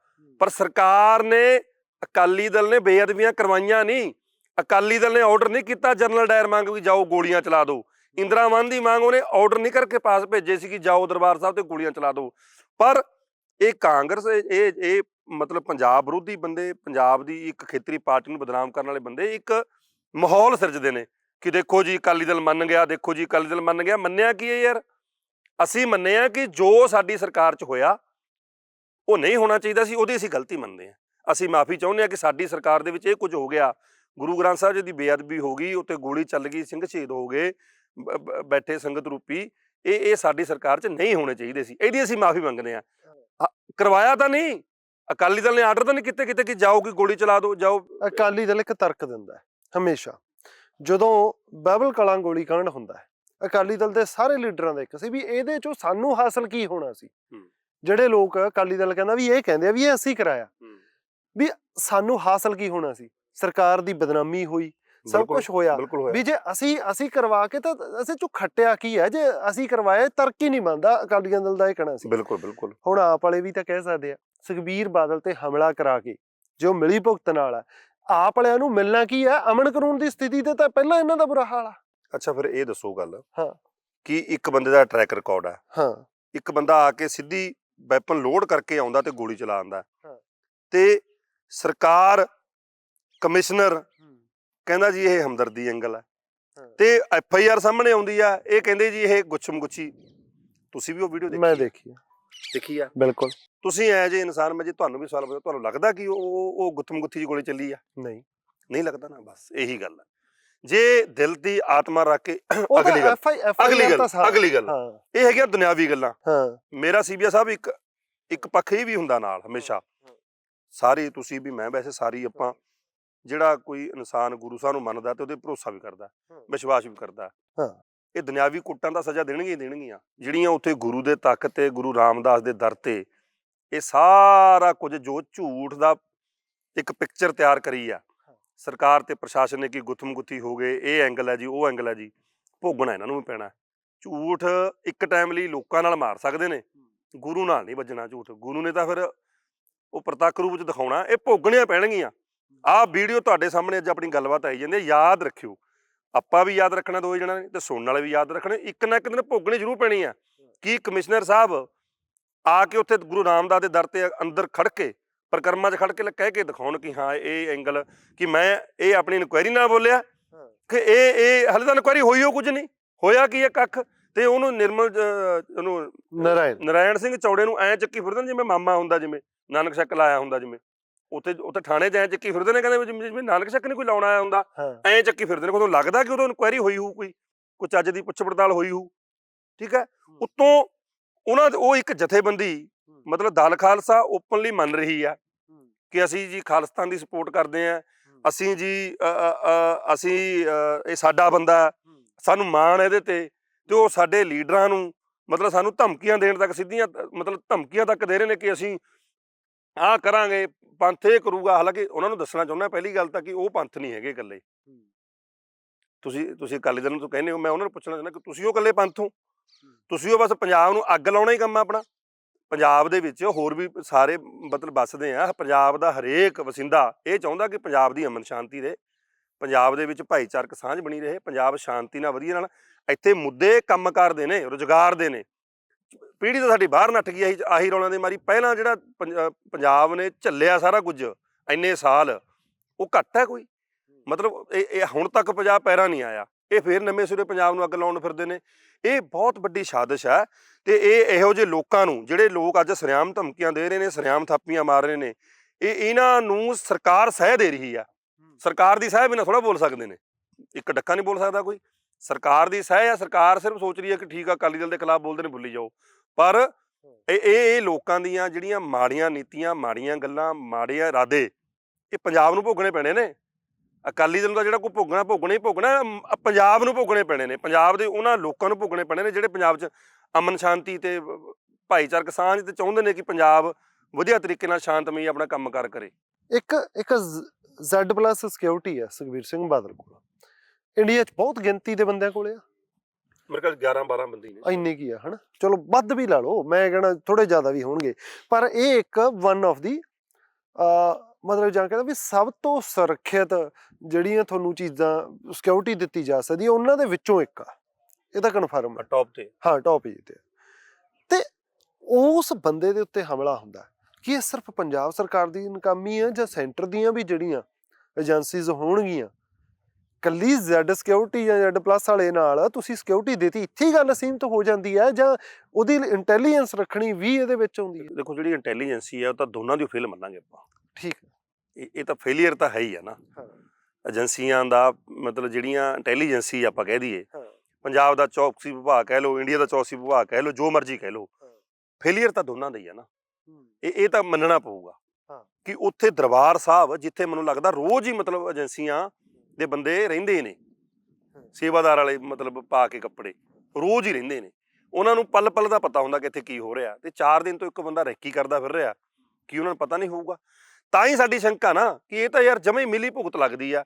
ਪਰ ਸਰਕਾਰ ਨੇ ਅਕਾਲੀ ਦਲ ਨੇ ਬੇਅਦਬੀਆਂ ਕਰਵਾਈਆਂ ਨਹੀਂ। ਅਕਾਲੀ ਦਲ ਨੇ ਆਰਡਰ ਨਹੀਂ ਕੀਤਾ, ਜਨਰਲ ਡਾਇਰ ਮੰਗ ਵੀ ਜਾਓ, ਗੋਲੀਆਂ ਚਲਾ ਦਿਓ। ਇੰਦਰਾ ਗਾਂਧੀ ਦੀ ਮੰਗ ਉਹਨੇ ਆਰਡਰ ਨਹੀਂ ਕਰਕੇ ਪਾਸ ਭੇਜੇ ਸੀ ਕਿ ਜਾਓ ਦਰਬਾਰ ਸਾਹਿਬ ਤੇ ਗੋਲੀਆਂ ਚਲਾ ਦਿਓ। ਪਰ ਇਹ ਕਾਂਗਰਸ, ਇਹ ਇਹ ਮਤਲਬ ਪੰਜਾਬ ਵਿਰੋਧੀ ਬੰਦੇ ਪੰਜਾਬ ਦੀ ਇੱਕ ਖੇਤਰੀ ਪਾਰਟੀ ਨੂੰ ਬਦਨਾਮ ਕਰਨ ਵਾਲੇ ਬੰਦੇ ਇੱਕ ਮਾਹੌਲ ਸਿਰਜਦੇ ਨੇ ਕਿ ਦੇਖੋ ਜੀ ਅਕਾਲੀ ਦਲ ਮੰਨ ਗਿਆ ਦੇਖੋ ਜੀ ਅਕਾਲੀ ਦਲ ਮੰਨ ਗਿਆ ਮੰਨਿਆ ਕੀ ਹੈ ਯਾਰ? ਅਸੀਂ ਮੰਨਿਆ ਕਿ ਜੋ ਸਾਡੀ ਸਰਕਾਰ 'ਚ ਹੋਇਆ ਉਹ ਨਹੀਂ ਹੋਣਾ ਚਾਹੀਦਾ ਸੀ ਉਹਦੀ ਅਸੀਂ ਗਲਤੀ ਮੰਨਦੇ ਹਾਂ। ਅਸੀਂ ਮਾਫੀ ਚਾਹੁੰਦੇ ਹਾਂ ਕਿ ਸਾਡੀ ਸਰਕਾਰ ਦੇ ਵਿੱਚ ਇਹ ਕੁਝ ਹੋ ਗਿਆ। ਗੁਰੂ ਗ੍ਰੰਥ ਸਾਹਿਬ ਜੀ ਦੀ ਬੇਅਦਬੀ ਹੋ ਗਈ ਉੱਤੇ ਗੋਲੀ ਚੱਲ ਗਈ ਸਿੰਘ ਸ਼ਹੀਦ ਹੋ ਗਏ ਬੈਠੇ ਸੰਗਤ ਰੂਪੀ। ਇਹ ਇਹ ਸਾਡੀ ਸਰਕਾਰ 'ਚ ਨਹੀਂ ਹੋਣੇ ਚਾਹੀਦੇ ਸੀ। ਇਹਦੀ ਅਸੀਂ ਮਾਫੀ ਮੰਗਦੇ ਹਾਂ। ਅ- ਕਰਵਾਇਆ ਤਾਂ ਨਹੀਂ। ਅਕਾਲੀ ਦਲ ਨੇ ਆਰਡਰ ਤਾਂ ਨਹੀਂ ਕੀਤੇ ਕਿਤੇ ਕਿ ਜਾਓ ਕਿ ਗੋਲੀ ਚਲਾ ਦਿਓ ਜਾਓ। ਅਕਾਲੀ ਦਲ ਇੱਕ ਤਰਕ ਦਿੰਦਾ ਹੈ ਹਮੇਸ਼ਾ। ਜਦੋਂ ਬਾਈਬਲ ਕਲਾਂ ਗੋਲੀ ਕਾਂਡ ਹੁੰਦਾ ਹੈ ਅਕਾਲੀ ਦਲ ਦੇ ਸਾਰੇ ਲੀਡਰਾਂ ਦਾ ਇੱਕ ਸੀ ਵੀ ਇਹਦੇ ਚੋਂ ਸਾਨੂੰ ਹਾਸਲ ਕੀ ਹੋਣਾ ਸੀ। ਜਿਹੜੇ ਲੋਕ ਅਕਾਲੀ ਦਲ ਕਹਿੰਦਾ ਵੀ ਇਹ ਕਹਿੰਦੇ ਆ ਵੀ ਇਹ ਅਸੀਂ ਕਰਾਇਆ। ਵੀ ਸਾਨੂੰ ਹਾਸਲ ਕੀ ਹੋਣਾ ਸੀ? ਸਰਕਾਰ ਦੀ ਬਦਨਾਮੀ ਹੋਈ ਸਭ ਕੁਝ ਹੋਇਆ। ਵੀ ਜੇ ਅਸੀਂ ਅਸੀਂ ਕਰਵਾ ਕੇ ਤਾਂ ਅਸੀਂ ਚੋਂ ਖੱਟਿਆ ਕੀ ਹੈ? ਜੇ ਅਸੀਂ ਕਰਵਾਇਆ ਤਰਕ ਹੀ ਨਹੀਂ ਮੰਨਦਾ ਅਕਾਲੀਆਂ ਦਲ ਦਾ ਇਹ ਕਹਿਣਾ ਸੀ। ਬਿਲਕੁਲ ਬਿਲਕੁਲ। ਹੁਣ ਆਪ ਵਾਲੇ ਵੀ ਤਾਂ ਕਹਿ ਸਕਦੇ ਆ। ਸੁਖਬੀਰ ਬਾਦਲ ਤੇ ਹਮਲਾ ਕਰਾ ਕੇ ਜੋ ਮਿਲੀ ਭੁਗਤ ਨਾਲ ਆ। ਆਪ ਵਾਲਿਆਂ ਨੂੰ ਮਿਲਣਾ ਕੀ ਹੈ ਅਮਨ ਕਾਨੂੰਨ ਦੀ ਸਥਿਤੀ ਤੇ ਤਾਂ ਪਹਿਲਾਂ ਇਹਨਾਂ ਦਾ ਬੁਰਾ ਹਾਲ ਆ। ਅੱਛਾ ਫਿਰ ਇਹ ਦੱਸੋ ਗੱਲ ਹਾਂ। ਕਿ ਇੱਕ ਬੰਦੇ ਦਾ ਟਰੈਕ ਰਿਕਾਰਡ ਹੈ ਹਾਂ। ਇੱਕ ਬੰਦਾ ਆ ਕੇ ਸਿੱਧੀ ਵੈਪਨ ਲੋਡ ਕਰਕੇ ਆਉਂਦਾ ਤੇ ਗੋਲੀ ਚਲਾ ਆਉਂਦਾ ਹਾਂ। ਤੇ ਸਰਕਾਰ ਕਮਿਸ਼ਨਰ ਕਹਿੰਦਾ ਜੀ ਇਹ ਹਮਦਰਦੀ ਐਂਗਲ ਹਾਂ। ਤੇ ਐਫ ਆਈ ਆਰ ਸਾਹਮਣੇ ਆਉਂਦੀ ਆ ਇਹ ਕਹਿੰਦੇ ਜੀ ਇਹ ਗੁੱਛਮ ਗੁੱਛੀ ਤੁਸੀਂ ਵੀ ਉਹ ਵੀਡੀਓ ਮੈਂ ਦੇਖੀ ਦੇਖੀ ਆ, ਆ ਬਿਲਕੁਲ। ਤੁਸੀਂ ਐ ਜੇ ਇਨਸਾਨ ਮੈਂ ਜੇ ਤੁਹਾਨੂੰ ਵੀ ਸਵਾਲ ਪੁੱਛਾਂ ਤੁਹਾਨੂੰ ਲੱਗਦਾ ਕਿ ਉਹ ਉਹ- ਗੁੱਥਮ ਗੁੱਥੀ ਜੀ ਗੋਲੀ ਚੱਲੀ ਆ? ਨਹੀਂ। ਨਹੀਂ ਲੱਗਦਾ ਨਾ ਬਸ ਇਹੀ ਗੱਲ ਹੈ ਜੇ ਦਿਲ ਦੀ ਆਤਮਾ ਰੱਖ ਕੇ ਅਗਲੀ ਗੱਲ। ਅਗਲੀ ਗੱਲ ਅਗਲੀ ਗੱਲ। ਹਾਂ। ਇਹ ਹੈਗੀਆਂ ਦੁਨਿਆਵੀ ਗੱਲਾਂ। ਹਾਂ। ਮੇਰਾ ਸੀਬੀਆ ਸਾਹਿਬ ਇੱਕ ਇੱਕ ਪੱਖ ਇਹ ਵੀ ਹੁੰਦਾ ਨਾਲ ਹਮੇਸ਼ਾ। ਸਾਰੀ ਤੁਸੀਂ ਵੀ ਮੈਂ ਵੈਸੇ ਸਾਰੀ ਆਪਾਂ ਜਿਹੜਾ ਕੋਈ ਇਨਸਾਨ ਗੁਰੂ ਸਾਹਿਬ ਨੂੰ ਮੰਨਦਾ ਤੇ ਉਹਦੇ ਭਰੋਸਾ ਵੀ ਕਰਦਾ ਹਾਂ। ਵਿਸ਼ਵਾਸ ਵੀ ਕਰਦਾ। ਹਾਂ। ਇਹ ਦੁਨਿਆਵੀ ਕੁੱਟਾਂ ਦਾ ਸਜ਼ਾ ਦੇਣਗੀਆਂ ਹੀ ਦੇਣਗੀਆਂ। ਜਿਹੜੀਆਂ ਉੱਥੇ ਗੁਰੂ ਦੇ ਤੱਕ ਤੇ ਗੁਰੂ ਰਾਮਦਾਸ ਦੇ ਦਰ ਤੇ ਇਹ ਸਾਰਾ ਕੁਝ ਜੋ ਝੂਠ ਦਾ ਇੱਕ ਪਿਕਚਰ ਤਿਆਰ ਕਰੀ ਆ। ਸਰਕਾਰ ਤੇ ਪ੍ਰਸ਼ਾਸਨ ਨੇ ਕੀ ਗੁੱਥਮ ਗੁੱਥੀ ਹੋ ਗਏ ਇਹ ਐਂਗਲ ਹੈ ਜੀ ਉਹ ਐਂਗਲ ਹੈ ਜੀ ਭੋਗਣਾ ਇਹਨਾਂ ਨੂੰ ਵੀ ਪੈਣਾ। ਝੂਠ ਇੱਕ ਟਾਈਮ ਲਈ ਲੋਕਾਂ ਨਾਲ ਮਾਰ ਸਕਦੇ ਨੇ ਗੁਰੂ ਨਾਲ ਨਹੀਂ ਵੱਜਣਾ ਝੂਠ। ਗੁਰੂ ਨੇ ਤਾਂ ਫਿਰ ਉਹ ਪ੍ਰਤੱਖ ਰੂਪ ਚ ਦਿਖਾਉਣਾ ਇਹ ਭੋਗਣੀਆਂ ਪੈਣਗੀਆਂ। ਆਹ ਵੀਡੀਓ ਤੁਹਾਡੇ ਸਾਹਮਣੇ ਅੱਜ ਆਪਣੀ ਗੱਲਬਾਤ ਆਈ ਜਾਂਦੀ ਹੈ ਯਾਦ ਰੱਖਿਓ। ਆਪਾਂ ਵੀ ਯਾਦ ਰੱਖਣਾ ਦੋ ਜਣਾ ਨੇ ਤੇ ਸੁਣਨ ਵਾਲੇ ਵੀ ਯਾਦ ਰੱਖਣੇ ਇੱਕ ਨਾ ਇੱਕ ਦਿਨ ਭੋਗਣੀ ਜ਼ਰੂਰ ਪੈਣੀ ਆ। ਕੀ ਕਮਿਸ਼ਨਰ ਸਾਹਿਬ ਆ ਕੇ ਉੱਥੇ ਗੁਰੂ ਰਾਮਦਾਸ ਦੇ ਦਰ ਤੇ ਅੰਦਰ ਖੜ ਕੇ ਪ੍ਰਕਰਮਾਂ 'ਚ ਖੜ ਕੇ ਕਹਿ ਕੇ ਦਿਖਾਉਣ ਕਿ ਹਾਂ ਇਹ ਐਂਗਲ ਕਿ ਮੈਂ ਇਹ ਆਪਣੀ ਇਨਕੁਆਇਰੀ ਨਾਲ ਬੋਲਿਆ ਕਿ ਇਹ ਇਹ ਹਲੇ ਤਾਂ ਇਨਕੁਆਇਰੀ ਹੋਈ ਹੋ ਕੁਝ ਨਹੀਂ ਹੋਇਆ ਕੀ ਹੈ ਕੱਖ ਤੇ ਉਹਨੂੰ ਨਿਰਮਲ ਉਹਨੂੰ ਨਾਰਾਇਣ। ਨਰਾਇਣ ਸਿੰਘ ਚੌੜੇ ਨੂੰ ਐ ਚੱਕੀ ਫਿਰਦੇ ਜਿਵੇਂ ਮਾਮਾ ਹੁੰਦਾ ਜਿਵੇਂ ਨਾਨਕ ਸ਼ੱਕ ਲਾਇਆ ਹੁੰਦਾ ਜਿਵੇਂ। ਉੱਥੇ ਉੱਥੇ ਥਾਣੇ ਐ ਚੱਕੀ ਫਿਰਦੇ ਨੇ ਕਹਿੰਦੇ ਵੀ ਜਿਵੇਂ ਨਾਨਕ ਸ਼ੱਕ ਨਹੀਂ ਕੋਈ ਲਾਉਣ ਆਇਆ ਹੁੰਦਾ ਐ ਚੱਕੀ ਫਿਰਦੇ ਨੇ ਉਦੋਂ ਲੱਗਦਾ ਕਿ ਉਦੋਂ ਇਨਕੁਆਇਰੀ ਹੋਈ ਹੋਊ ਕੋਈ ਕੋਈ ਚੱਜ ਦੀ ਪੁੱਛ ਪੜਤਾਲ ਹੋਈ ਹੋਊ ਠੀਕ ਹੈ? ਉਤੋਂ ਉਹਨਾਂ ਉਹ ਇੱਕ ਜਥੇਬੰਦੀ ਮਤਲਬ ਦਲ ਖਾਲਸਾ ਓਪਨਲੀ ਮੰਨ ਰਹੀ ਆ ਕਿ ਅਸੀਂ ਜੀ ਖਾਲਿਸਤਾਨ ਦੀ ਸਪੋਰਟ ਕਰਦੇ ਆ ਅਸੀਂ ਜੀ ਅਸੀਂ ਇਹ ਸਾਡਾ ਬੰਦਾ ਸਾਨੂੰ ਮਾਣ ਇਹਦੇ ਤੇ ਤੇ ਉਹ ਸਾਡੇ ਲੀਡਰਾਂ ਨੂੰ ਮਤਲਬ ਸਾਨੂੰ ਧਮਕੀਆਂ ਦੇਣ ਤੱਕ ਸਿੱਧੀਆਂ ਮਤਲਬ ਧਮਕੀਆਂ ਤੱਕ ਦੇ ਰਹੇ ਨੇ ਕਿ ਅਸੀਂ ਆਹ ਕਰਾਂਗੇ ਪੰਥ ਇਹ ਕਰੂਗਾ ਹਾਲਾਂਕਿ ਉਹਨਾਂ ਨੂੰ ਦੱਸਣਾ ਚਾਹੁੰਦਾ ਪਹਿਲੀ ਗੱਲ ਤਾਂ ਕਿ ਉਹ ਪੰਥ ਨਹੀਂ ਹੈਗੇ ਇਕੱਲੇ। ਤੁਸੀਂ ਤੁਸੀਂ ਅਕਾਲੀ ਦਲ ਨੂੰ ਤਾਂ ਕਹਿੰਦੇ ਹੋ ਮੈਂ ਉਹਨਾਂ ਨੂੰ ਪੁੱਛਣਾ ਚਾਹੁੰਦਾ ਕਿ ਤੁਸੀਂ ਉਹ ਇਕੱਲੇ ਪੰਥ ਹੋ? ਤੁਸੀਂ ਉਹ ਬਸ ਪੰਜਾਬ ਨੂੰ ਅੱਗ ਲਾਉਣਾ ਹੀ ਕੰਮ ਆ ਆਪਣਾ। ਪੰਜਾਬ ਦੇ ਵਿੱਚ ਹੋਰ ਵੀ ਸਾਰੇ ਮਤਲਬ ਵੱਸਦੇ ਆ ਪੰਜਾਬ ਦਾ ਹਰੇਕ ਵਸਿੰਦਾ ਇਹ ਚਾਹੁੰਦਾ ਕਿ ਪੰਜਾਬ ਦੀ ਅਮਨ ਸ਼ਾਂਤੀ ਰਹੇ। ਪੰਜਾਬ ਦੇ ਵਿੱਚ ਭਾਈਚਾਰਕ ਸਾਂਝ ਬਣੀ ਰਹੇ ਪੰਜਾਬ ਸ਼ਾਂਤੀ ਨਾਲ ਵਧੀਆ ਨਾਲ ਇੱਥੇ ਮੁੱਦੇ ਕੰਮਕਾਰ ਦੇ ਨੇ ਰੁਜ਼ਗਾਰ ਦੇ ਨੇ। ਪੀੜ੍ਹੀ ਤਾਂ ਸਾਡੀ ਬਾਹਰ ਨੱਠ ਗਈ ਆਹੀ ਆਹੀ ਰੌਲਾਂ ਦੇ ਮਾਰੀ। ਪਹਿਲਾਂ ਜਿਹੜਾ ਪੰਜ- ਪੰਜਾਬ ਨੇ ਝੱਲਿਆ ਸਾਰਾ ਕੁਝ ਇੰਨੇ ਸਾਲ ਉਹ ਘੱਟ ਹੈ ਕੋਈ? ਮਤਲਬ ਇਹ ਇਹ ਹੁਣ ਤੱਕ ਪੰਜਾਬ ਪੈਰਾਂ ਨਹੀਂ ਆਇਆ। ਇਹ ਫੇਰ ਨਵੇਂ ਸਿਰੇ ਪੰਜਾਬ ਨੂੰ ਅੱਗ ਲਾਉਣ ਨੂੰ ਫਿਰਦੇ ਨੇ। ਇਹ ਬਹੁਤ ਵੱਡੀ ਸਾਜ਼ਿਸ਼ ਹੈ ਤੇ ਇਹ ਇਹੋ ਜਿਹੇ ਲੋਕਾਂ ਨੂੰ ਜਿਹੜੇ ਲੋਕ ਅੱਜ ਸਰਿਆਮ ਧਮਕੀਆਂ ਦੇ ਰਹੇ ਨੇ ਸਰਿਆਮ ਥਾਪੀਆਂ ਮਾਰ ਰਹੇ ਨੇ ਇਹ ਇਹਨਾਂ ਨੂੰ ਸਰਕਾਰ ਸਹਿ ਦੇ ਰਹੀ ਆ। ਸਰਕਾਰ ਦੀ ਸਹਿ ਬਿਨਾਂ ਥੋੜਾ ਬੋਲ ਸਕਦੇ ਨੇ। ਇੱਕ ਡੱਕਾ ਨਹੀਂ ਬੋਲ ਸਕਦਾ ਕੋਈ। ਸਰਕਾਰ ਦੀ ਸਹਿ ਆ ਸਰਕਾਰ ਸਿਰਫ ਸੋਚ ਰਹੀ ਹੈ ਕਿ ਠੀਕ ਆ ਅਕਾਲੀ ਦਲ ਦੇ ਖਿਲਾਫ ਬੋਲਦੇ ਨੇ ਭੁੱਲੀ ਜਾਓ। ਪਰ ਇਹ ਇਹ ਲੋਕਾਂ ਦੀਆਂ ਜਿਹੜੀਆਂ ਮਾੜੀਆਂ ਨੀਤੀਆਂ ਮਾੜੀਆਂ ਗੱਲਾਂ ਮਾੜੇ ਇਰਾਦੇ ਇਹ ਪੰਜਾਬ ਨੂੰ ਭੋਗਣੇ ਪੈਣੇ ਨੇ। ਅਕਾਲੀ ਦਲ ਦਾ ਜਿਹੜਾ ਕੋਈ ਭੋਗਣਾ ਭੋਗਣਾ ਹੀ ਭੋਗਣਾ ਪੰਜਾਬ ਨੂੰ ਭੋਗਣੇ ਪੈਣੇ ਨੇ। ਪੰਜਾਬ ਦੇ ਉਹਨਾਂ ਲੋਕਾਂ ਨੂੰ ਭੋਗਣੇ ਪੈਣੇ ਨੇ ਜਿਹੜੇ ਪੰਜਾਬ 'ਚ ਅਮਨ ਸ਼ਾਂਤੀ ਤੇ ਭਾਈਚਾਰਕ ਸਾਂਝ ਤੇ ਚਾਹੁੰਦੇ ਨੇ ਕਿ ਪੰਜਾਬ ਵਧੀਆ ਤਰੀਕੇ ਨਾਲ ਸ਼ਾਂਤਮਈ ਆਪਣਾ ਕੰਮਕਾਰ ਕਰੇ। ਇੱਕ ਇੱਕ Z ਪਲੱਸ ਸਿਕਿਉਰਿਟੀ ਹੈ ਸੁਖਬੀਰ ਸਿੰਘ ਬਾਦਲ ਕੋਲ। ਇੰਡੀਆ 'ਚ ਬਹੁਤ ਗਿਣਤੀ ਦੇ ਬੰਦਿਆਂ ਕੋਲੇ ਆ। ਮੇਰੇ ਕੋਲ 11 12 ਬੰਦੇ ਨੇ। ਇੰਨੇ ਕੀ ਆ ਹਨਾ? ਚਲੋ ਵੱਧ ਵੀ ਲਾ ਲਓ ਮੈਂ ਕਹਿਣਾ ਥੋੜੇ ਜ਼ਿਆਦਾ ਵੀ ਹੋਣਗੇ। ਪਰ ਇਹ ਇੱਕ ਵਨ ਆਫ ਦੀ ਮਤਲਬ ਜਾਂ ਕਹਿੰਦਾ ਵੀ ਸਭ ਤੋਂ ਸੁਰੱਖਿਅਤ ਜਿਹੜੀਆਂ ਤੁਹਾਨੂੰ ਚੀਜ਼ਾਂ ਸਿਕਿਉਰਿਟੀ ਦਿੱਤੀ ਜਾ ਸਕਦੀ ਹੈ ਉਹਨਾਂ ਦੇ ਵਿੱਚੋਂ ਇੱਕ ਆ। ਇਹ ਤਾਂ ਕਨਫਰਮ ਹੈ ਟੌਪ ਤੇ। ਹਾਂ ਟੌਪ ਹੀ ਤੇ। ਤੇ ਉਸ ਬੰਦੇ ਦੇ ਉੱਤੇ ਹਮਲਾ ਹੁੰਦਾ ਹੈ। ਕੀ ਇਹ ਸਿਰਫ ਪੰਜਾਬ ਸਰਕਾਰ ਦੀ ਨਕਾਮੀ ਹੈ ਜਾਂ ਸੈਂਟਰ ਦੀਆਂ ਵੀ ਜਿਹੜੀਆਂ ਏਜੰਸੀਜ਼ ਹੋਣਗੀਆਂ ਕੱਲੀ Z ਸਿਕਿਉਰਿਟੀ ਜਾਂ Z ਪਲੱਸ ਵਾਲੇ ਨਾਲ ਤੁਸੀਂ ਸਿਕਿਉਰਿਟੀ ਦਿੱਤੀ ਇੱਥੇ ਹੀ ਗੱਲ ਸੀਮਤ ਹੋ ਜਾਂਦੀ ਹੈ ਜਾਂ ਉਹਦੀ ਇੰਟੈਲੀਜੈਂਸ ਰੱਖਣੀ ਵੀ ਇਹਦੇ ਵਿੱਚ ਆਉਂਦੀ ਹੈ? ਦੇਖੋ ਜਿਹੜੀ ਇੰਟੈਲੀਜੈਂਸੀ ਹੈ ਉਹ ਤਾਂ ਦੋਨਾਂ ਦੀ ਫੇਲ ਮੰਨਾਂਗੇ ਆਪਾਂ। ਠੀਕ ਇਹ ਤਾਂ ਫੇਲਿਅਰ ਤਾਂ ਹੈ ਹੀ ਆ ਨਾ। ਹਾਂ। ਏਜੰਸੀਆਂ ਦਾ ਮਤਲਬ ਜਿਹੜੀਆਂ ਇੰਟੈਲੀਜੈਂਸੀ ਆਪਾਂ ਕਹਿ ਦਈਏ। ਪੰਜਾਬ ਦਾ ਚੌਕਸੀ ਵਿਭਾਗ ਕਹਿ ਲਓ ਇੰਡੀਆ ਦਾ ਚੌਕਸੀ ਵਿਭਾਗ ਕਹਿ ਲਓ ਜੋ ਮਰਜ਼ੀ ਕਹਿ ਲਓ। ਫੇਲਿਅਰ ਤਾਂ ਦੋਨਾਂ ਦਾ ਹੀ ਆ ਨਾ। ਇਹ ਇਹ ਤਾਂ ਮੰਨਣਾ ਪਊਗਾ। ਕਿ ਉੱਥੇ ਦਰਬਾਰ ਸਾਹਿਬ ਜਿੱਥੇ ਮੈਨੂੰ ਲੱਗਦਾ ਰੋਜ਼ ਹੀ ਮਤਲਬ ਏਜੰਸੀਆਂ ਦੇ ਬੰਦੇ ਰਹਿੰਦੇ ਨੇ। ਸੇਵਾਦਾਰ ਵਾਲੇ ਮਤਲਬ ਪਾ ਕੇ ਕੱਪੜੇ, ਰੋਜ਼ ਹੀ ਰਹਿੰਦੇ ਨੇ। ਉਹਨਾਂ ਨੂੰ ਪਲ ਪਲ ਦਾ ਪਤਾ ਹੁੰਦਾ ਕਿ ਇੱਥੇ ਕੀ ਹੋ ਰਿਹਾ। ਤੇ 4 ਦਿਨ ਤੋਂ ਇੱਕ ਬੰਦਾ ਰੈਕੀ ਕਰਦਾ ਫਿਰ ਰਿਹਾ, ਕੀ ਉਹਨਾਂ ਨੂੰ ਪਤਾ ਨਹੀਂ ਹੋਊਗਾ। ਤਾਂ ਹੀ ਸਾਡੀ ਸ਼ੰਕਾ ਨਾ, ਕਿ ਇਹ ਤਾਂ ਯਾਰ ਜਮੇ ਮਿਲੀ ਭੁਗਤ ਲੱਗਦੀ ਆ।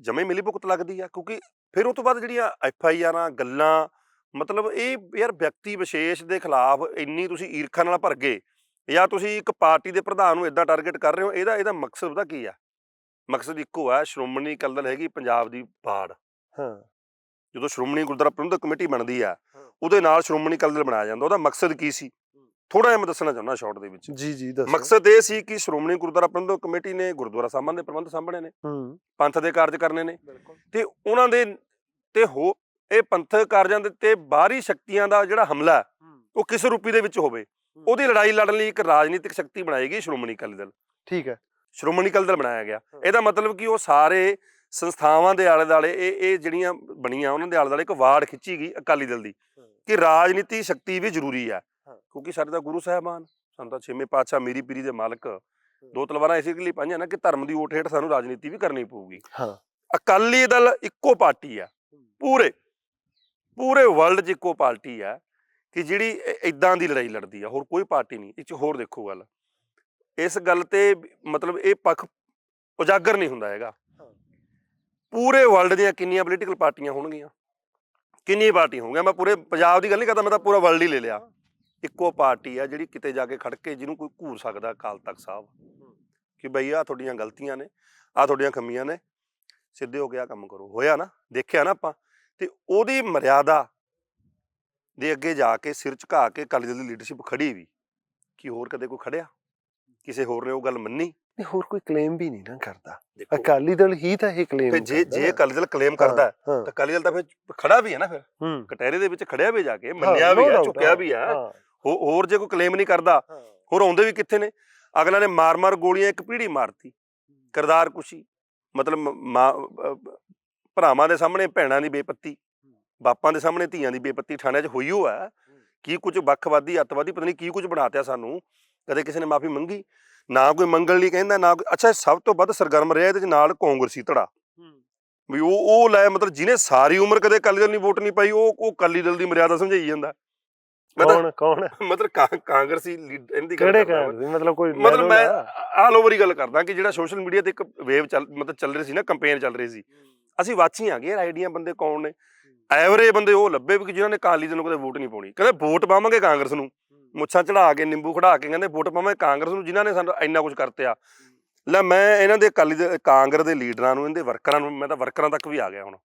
ਜਮੇ ਮਿਲੀ ਭੁਗਤ ਲੱਗਦੀ ਆ, ਕਿਉਂਕਿ ਫਿਰ ਉਹ ਤੋਂ ਬਾਅਦ ਜਿਹੜੀਆਂ ਐਫ ਆਈ ਆਰਾਂ, ਗੱਲਾਂ, ਮਤਲਬ ਇਹ ਯਾਰ ਵਿਅਕਤੀ ਵਿਸ਼ੇਸ਼ ਦੇ ਖਿਲਾਫ ਇੰਨੀ ਤੁਸੀਂ ਈਰਖਾ ਨਾਲ ਭਰ ਗਏ, ਜਾਂ ਤੁਸੀਂ ਇੱਕ ਪਾਰਟੀ ਦੇ ਪ੍ਰਧਾਨ ਨੂੰ ਇਦਾਂ ਟਾਰਗੇਟ ਕਰ ਰਹੇ ਹੋ, ਇਹਦਾ ਇਹਦਾ ਮਕਸਦ ਉਹਦਾ ਕੀ ਆ? ਮਕਸਦ ਇੱਕੋ ਆ ਸ਼੍ਰੋਮਣੀ ਅਕਾਲੀ ਦਲ ਹੈਗੀ ਪੰਜਾਬ ਦੀ ਬਾੜ। ਹਾਂ। ਜਦੋਂ ਸ਼੍ਰੋਮਣੀ ਗੁਰਦੁਆਰਾ ਪ੍ਰਬੰਧਕ ਕਮੇਟੀ ਬਣਦੀ ਆ ਹਾਂ। ਉਹਦੇ ਨਾਲ ਸ਼੍ਰੋਮਣੀ ਅਕਾਲੀ ਦਲ ਬਣਾਇਆ ਜਾਂਦਾ ਉਹਦਾ ਮਕਸਦ ਕੀ ਸੀ? ਥੋੜਾ ਜਿਹਾ ਮੈਂ ਦੱਸਣਾ ਚਾਹੁੰਦਾ ਸ਼ਾਰਟ ਦੇ ਵਿੱਚ। ਜੀ ਜੀ ਦੱਸੋ। ਮਕਸਦ ਇਹ ਸੀ ਕਿ ਸ਼੍ਰੋਮਣੀ ਗੁਰਦੁਆਰਾ ਪ੍ਰਬੰਧਕ ਕਮੇਟੀ ਨੇ ਗੁਰਦੁਆਰਾ ਸਾਹਿਬਾਂ ਦੇ ਪ੍ਰਬੰਧ ਸਾਂਭਣੇ ਨੇ ਹੂੰ। ਪੰਥ ਦੇ ਕਾਰਜ ਕਰਨੇ ਨੇ। ਤੇ ਉਹਨਾਂ ਦੇ ਤੇ ਹੋ ਇਹ ਪੰਥਕ ਕਾਰਜਾਂ ਦੇ ਤੇ ਬਾਹਰੀ ਸ਼ਕਤੀਆਂ ਦਾ ਜਿਹੜਾ ਹਮਲਾ ਹੈ, ਉਹ ਕਿਸ ਰੂਪੀ ਦੇ ਵਿੱਚ ਹੋਵੇ? ਉਹਦੀ ਲੜਾਈ ਲੜਨ ਲਈ ਇੱਕ ਰਾਜਨੀਤਿਕ ਸ਼ਕਤੀ ਬਣਾਈ ਗਈ ਸ਼੍ਰੋਮਣੀ ਅਕਾਲੀ ਦਲ। ਠੀਕ ਹੈ। ਸ਼੍ਰੋਮਣੀ ਅਕਾਲੀ ਦਲ ਬਣਾਇਆ ਗਿਆ। ਇਹਦਾ ਮਤਲਬ ਕਿ ਉਹ ਸਾਰੇ ਸੰਸਥਾਵਾਂ ਦੇ ਆਲੇ ਦੁਆਲੇ ਇਹ ਇਹ ਜਿਹੜੀਆਂ ਬਣੀਆਂ ਉਹਨਾਂ ਦੇ ਆਲੇ ਦੁਆਲੇ ਇੱਕ ਵਾਰਡ ਖਿੱਚੀ ਗਈ ਅਕਾਲੀ ਦਲ ਦੀ ਕਿ ਰਾਜਨੀਤੀ ਸ਼ਕਤੀ ਵੀ ਜ਼ਰੂਰੀ ਹੈ। ਕਿਉਂਕਿ ਸਾਡੇ ਦਾ ਗੁਰੂ ਸਾਹਿਬਾਨ ਸਾਨੂੰ ਤਾਂ ਛੇਵੇਂ ਪਾਤਸ਼ਾਹ ਮੀਰੀ ਪੀਰੀ ਦੇ ਮਾਲਕ ਦੋ ਤਲਵਾਰਾਂ ਇਸੇ ਲਈ ਪਾਈਆਂ ਨਾ ਕਿ ਧਰਮ ਦੀ ਓਟ ਹੇਠ ਸਾਨੂੰ ਰਾਜਨੀਤੀ ਵੀ ਕਰਨੀ ਪਊਗੀ। ਹਾਂ। ਅਕਾਲੀ ਦਲ ਇੱਕੋ ਪਾਰਟੀ ਆ ਪੂਰੇ ਪੂਰੇ ਵਰਲਡ 'ਚ ਇੱਕੋ ਪਾਰਟੀ ਆ ਕਿ ਜਿਹੜੀ ਇਦਾਂ ਦੀ ਲੜਾਈ ਲੜਦੀ ਆ ਹੋਰ ਕੋਈ ਪਾਰਟੀ ਨਹੀਂ। ਇਹ 'ਚ ਹੋਰ ਦੇਖੋ ਗੱਲ। ਇਸ ਗੱਲ ਤੇ ਮਤਲਬ ਇਹ ਪੱਖ ਉਜਾਗਰ ਨਹੀਂ ਹੁੰਦਾ ਹੈਗਾ। ਪੂਰੇ ਵਰਲਡ ਦੀਆਂ ਕਿੰਨੀਆਂ ਪੋਲੀਟੀਕਲ ਪਾਰਟੀਆਂ ਹੋਣਗੀਆਂ ਕਿੰਨੀਆਂ ਪਾਰਟੀਆਂ ਹੋਣਗੀਆਂ ਮੈਂ ਪੂਰੇ ਪੰਜਾਬ ਦੀ ਗੱਲ ਨਹੀਂ ਕਰਦਾ ਮੈਂ ਤਾਂ ਪੂਰਾ ਵਰਲਡ ਹੀ ਲੈ ਲਿਆ। ਇੱਕੋ ਪਾਰਟੀ ਆ ਜਿਹੜੀ ਕਿਤੇ ਜਾ ਕੇ ਖੜ ਕੇ ਜਿਹਨੂੰ ਕੋਈ ਘੂਰ ਸਕਦਾ ਅਕਾਲ ਤਖਤ ਸਾਹਿਬ। ਕਿ ਬਈ ਆ ਤੁਹਾਡੀਆਂ ਗਲਤੀਆਂ ਨੇ ਆ ਤੁਹਾਡੀਆਂ ਕਮੀਆਂ ਨੇ ਸਿੱਧੇ ਹੋ ਕੇ ਆ ਕੰਮ ਕਰੋ। ਹੋਇਆ ਨਾ ਦੇਖਿਆ ਨਾ ਆਪਾਂ ਤੇ ਉਹਦੀ ਮਰਿਆਦਾ ਦੇ ਅੱਗੇ ਜਾ ਕੇ ਸਿਰ ਝੁਕਾ ਕੇ ਅਕਾਲੀ ਦਲ ਦੀ ਲੀਡਰਸ਼ਿਪ ਖੜੀ ਵੀ ਕਿ ਹੋਰ ਕਦੇ ਕੋਈ ਖੜਿਆ ਕਿਸੇ ਹੋਰ ਨੇ ਉਹ ਗੱਲ ਮੰਨੀ? ਨਹੀਂ ਹੋਰ ਕੋਈ ਕਲੇਮ ਵੀ ਨਹੀਂ ਨਾ ਕਰਦਾ। ਅਕਾਲੀ ਦਲ ਹੀ ਤਾਂ ਇਹ ਕਲੇਮ ਫਿਰ ਜੇ ਜੇ ਅਕਾਲੀ ਦਲ ਕਲੇਮ ਕਰਦਾ ਤਾਂ ਅਕਾਲੀ ਦਲ ਤਾਂ ਫਿਰ ਖੜਾ ਵੀ ਹੈ ਨਾ ਫਿਰ। ਕਟਹਿਰੇ ਦੇ ਵਿੱਚ ਖੜਿਆ ਵੀ ਜਾ ਕੇ ਮੰਨਿਆ ਵੀ ਹੈ ਝੁਕਿਆ ਵੀ ਹੋ- ਹੋਰ ਜੇ ਕੋਈ ਕਲੇਮ ਨਹੀਂ ਕਰਦਾ ਹੋਰ ਆਉਂਦੇ ਵੀ ਕਿੱਥੇ ਨੇ? ਅਗਲਾ ਨੇ ਮਾਰ-ਮਾਰ ਗੋਲੀਆਂ ਇੱਕ ਪੀੜੀ ਮਾਰਤੀ ਕਰਦਾਰ ਕੁਸ਼ੀ। ਮਤਲਬ ਭਰਾਵਾਂ ਦੇ ਸਾਹਮਣੇ ਭੈਣਾਂ ਦੀ ਬੇਪੱਤੀ ਬਾਪਾਂ ਦੇ ਸਾਹਮਣੇ ਧੀਆਂ ਦੀ ਬੇਪੱਤੀ ਥਾਣਿਆਂ 'ਚ ਹੋਈ ਹੋ। ਹੈ। ਕੀ ਕੁਝ ਵੱਖਵਾਦੀ ਅੱਤਵਾਦੀ ਪਤਾ ਨਹੀਂ ਕੀ ਕੁਝ ਬਣਾਤਿਆ ਸਾਨੂੰ। ਕਦੇ ਕਿਸੇ ਨੇ ਮਾਫੀ ਮੰਗੀ ਨਾ ਕੋਈ ਮੰਗਣ ਲਈ ਕਹਿੰਦਾ ਨਾ ਕੋਈ- ਅੱਛਾ ਸਭ ਤੋਂ ਵੱਧ ਸਰਗਰਮ ਰਿਹਾ ਇਹਦੇ 'ਚ ਨਾਲ ਕਾਂਗਰਸੀ ਧੜਾ। ਵੀ ਉਹ ਉਹ ਲੈ ਮਤਲਬ ਜਿਹਨੇ ਸਾਰੀ ਉਮਰ ਕਦੇ ਅਕਾਲੀ ਦਲ ਨਹੀਂ ਵੋਟ ਨਹੀਂ ਪਾਈ ਉਹ ਉਹ ਅਕਾਲੀ ਦਲ ਦੀ ਮਰਿਆਦਾ ਸਮਝਾਈ ਜਾਂਦਾ। ਮੈਂ ਤਾਂ ਕੌਣ ਕੌਣ? ਮਤਲਬ ਕਾਂ- ਕਾਂਗਰਸੀ ਲੀਡ- ਇਹਦੀ ਗੱਲ ਕਿਹੜੇ ਕਰਦਾ ਕਹਿਣ ਮੈਂ। ਮਤਲਬ ਕੋਈ ਮਤਲਬ ਮੈਂ। ਆਲ ਓਵਰ ਹੀ ਗੱਲ ਕਰਦਾ ਕਿ ਜਿਹੜਾ ਸੋਸ਼ਲ ਮੀਡੀਆ ਤੇ ਇੱਕ ਵੇਵ ਚੱਲ ਮਤਲਬ ਚੱਲ ਰਹੀ ਸੀ ਨਾ ਕੰਪੇਨ ਚੱਲ ਰਹੀ ਸੀ। ਅਸੀਂ ਵਾਚੀ ਆ ਗਏ ਯਾਰ ਆਈਡੀਆ ਬੰਦੇ ਕੌਣ ਨੇ? ਐਵਰੇਜ ਬੰਦੇ ਉਹ ਲੱਭੇ ਵੀ ਕਿ ਜਿਨ੍ਹਾਂ ਨੇ ਅਕਾਲੀ ਦਲ ਨੂੰ ਕਦੇ ਵੋਟ ਨਹੀਂ ਪਾਉਣੀ। ਕਹਿੰਦੇ ਵੋਟ ਪਾਵਾਂਗੇ ਕਾਂਗਰਸ ਨੂੰ। ਮੁੱਛਾਂ ਚੜਾ ਕੇ ਨਿੰਬੂ ਖੜਾ ਕੇ ਕਹਿੰਦੇ ਵੋਟ ਪਾਵਾਂਗੇ ਕਾਂਗਰਸ ਨੂੰ ਜਿਨ੍ਹਾਂ ਨੇ ਸਾਨੂੰ ਇੰਨਾ ਕੁਝ ਕਰਤਿਆ। ਲੈ ਮੈਂ ਇਹਨਾਂ ਦੇ ਅਕਾਲੀ ਦੇ ਕਾਂਗਰਸ ਦੇ ਲੀਡਰਾਂ ਨੂੰ ਇਹਦੇ ਵਰਕਰਾਂ ਨੂੰ ਮੈਂ ਤਾਂ ਵਰਕਰਾਂ ਤੱਕ ਵੀ ਆ ਗਿਆ ਹੁਣ।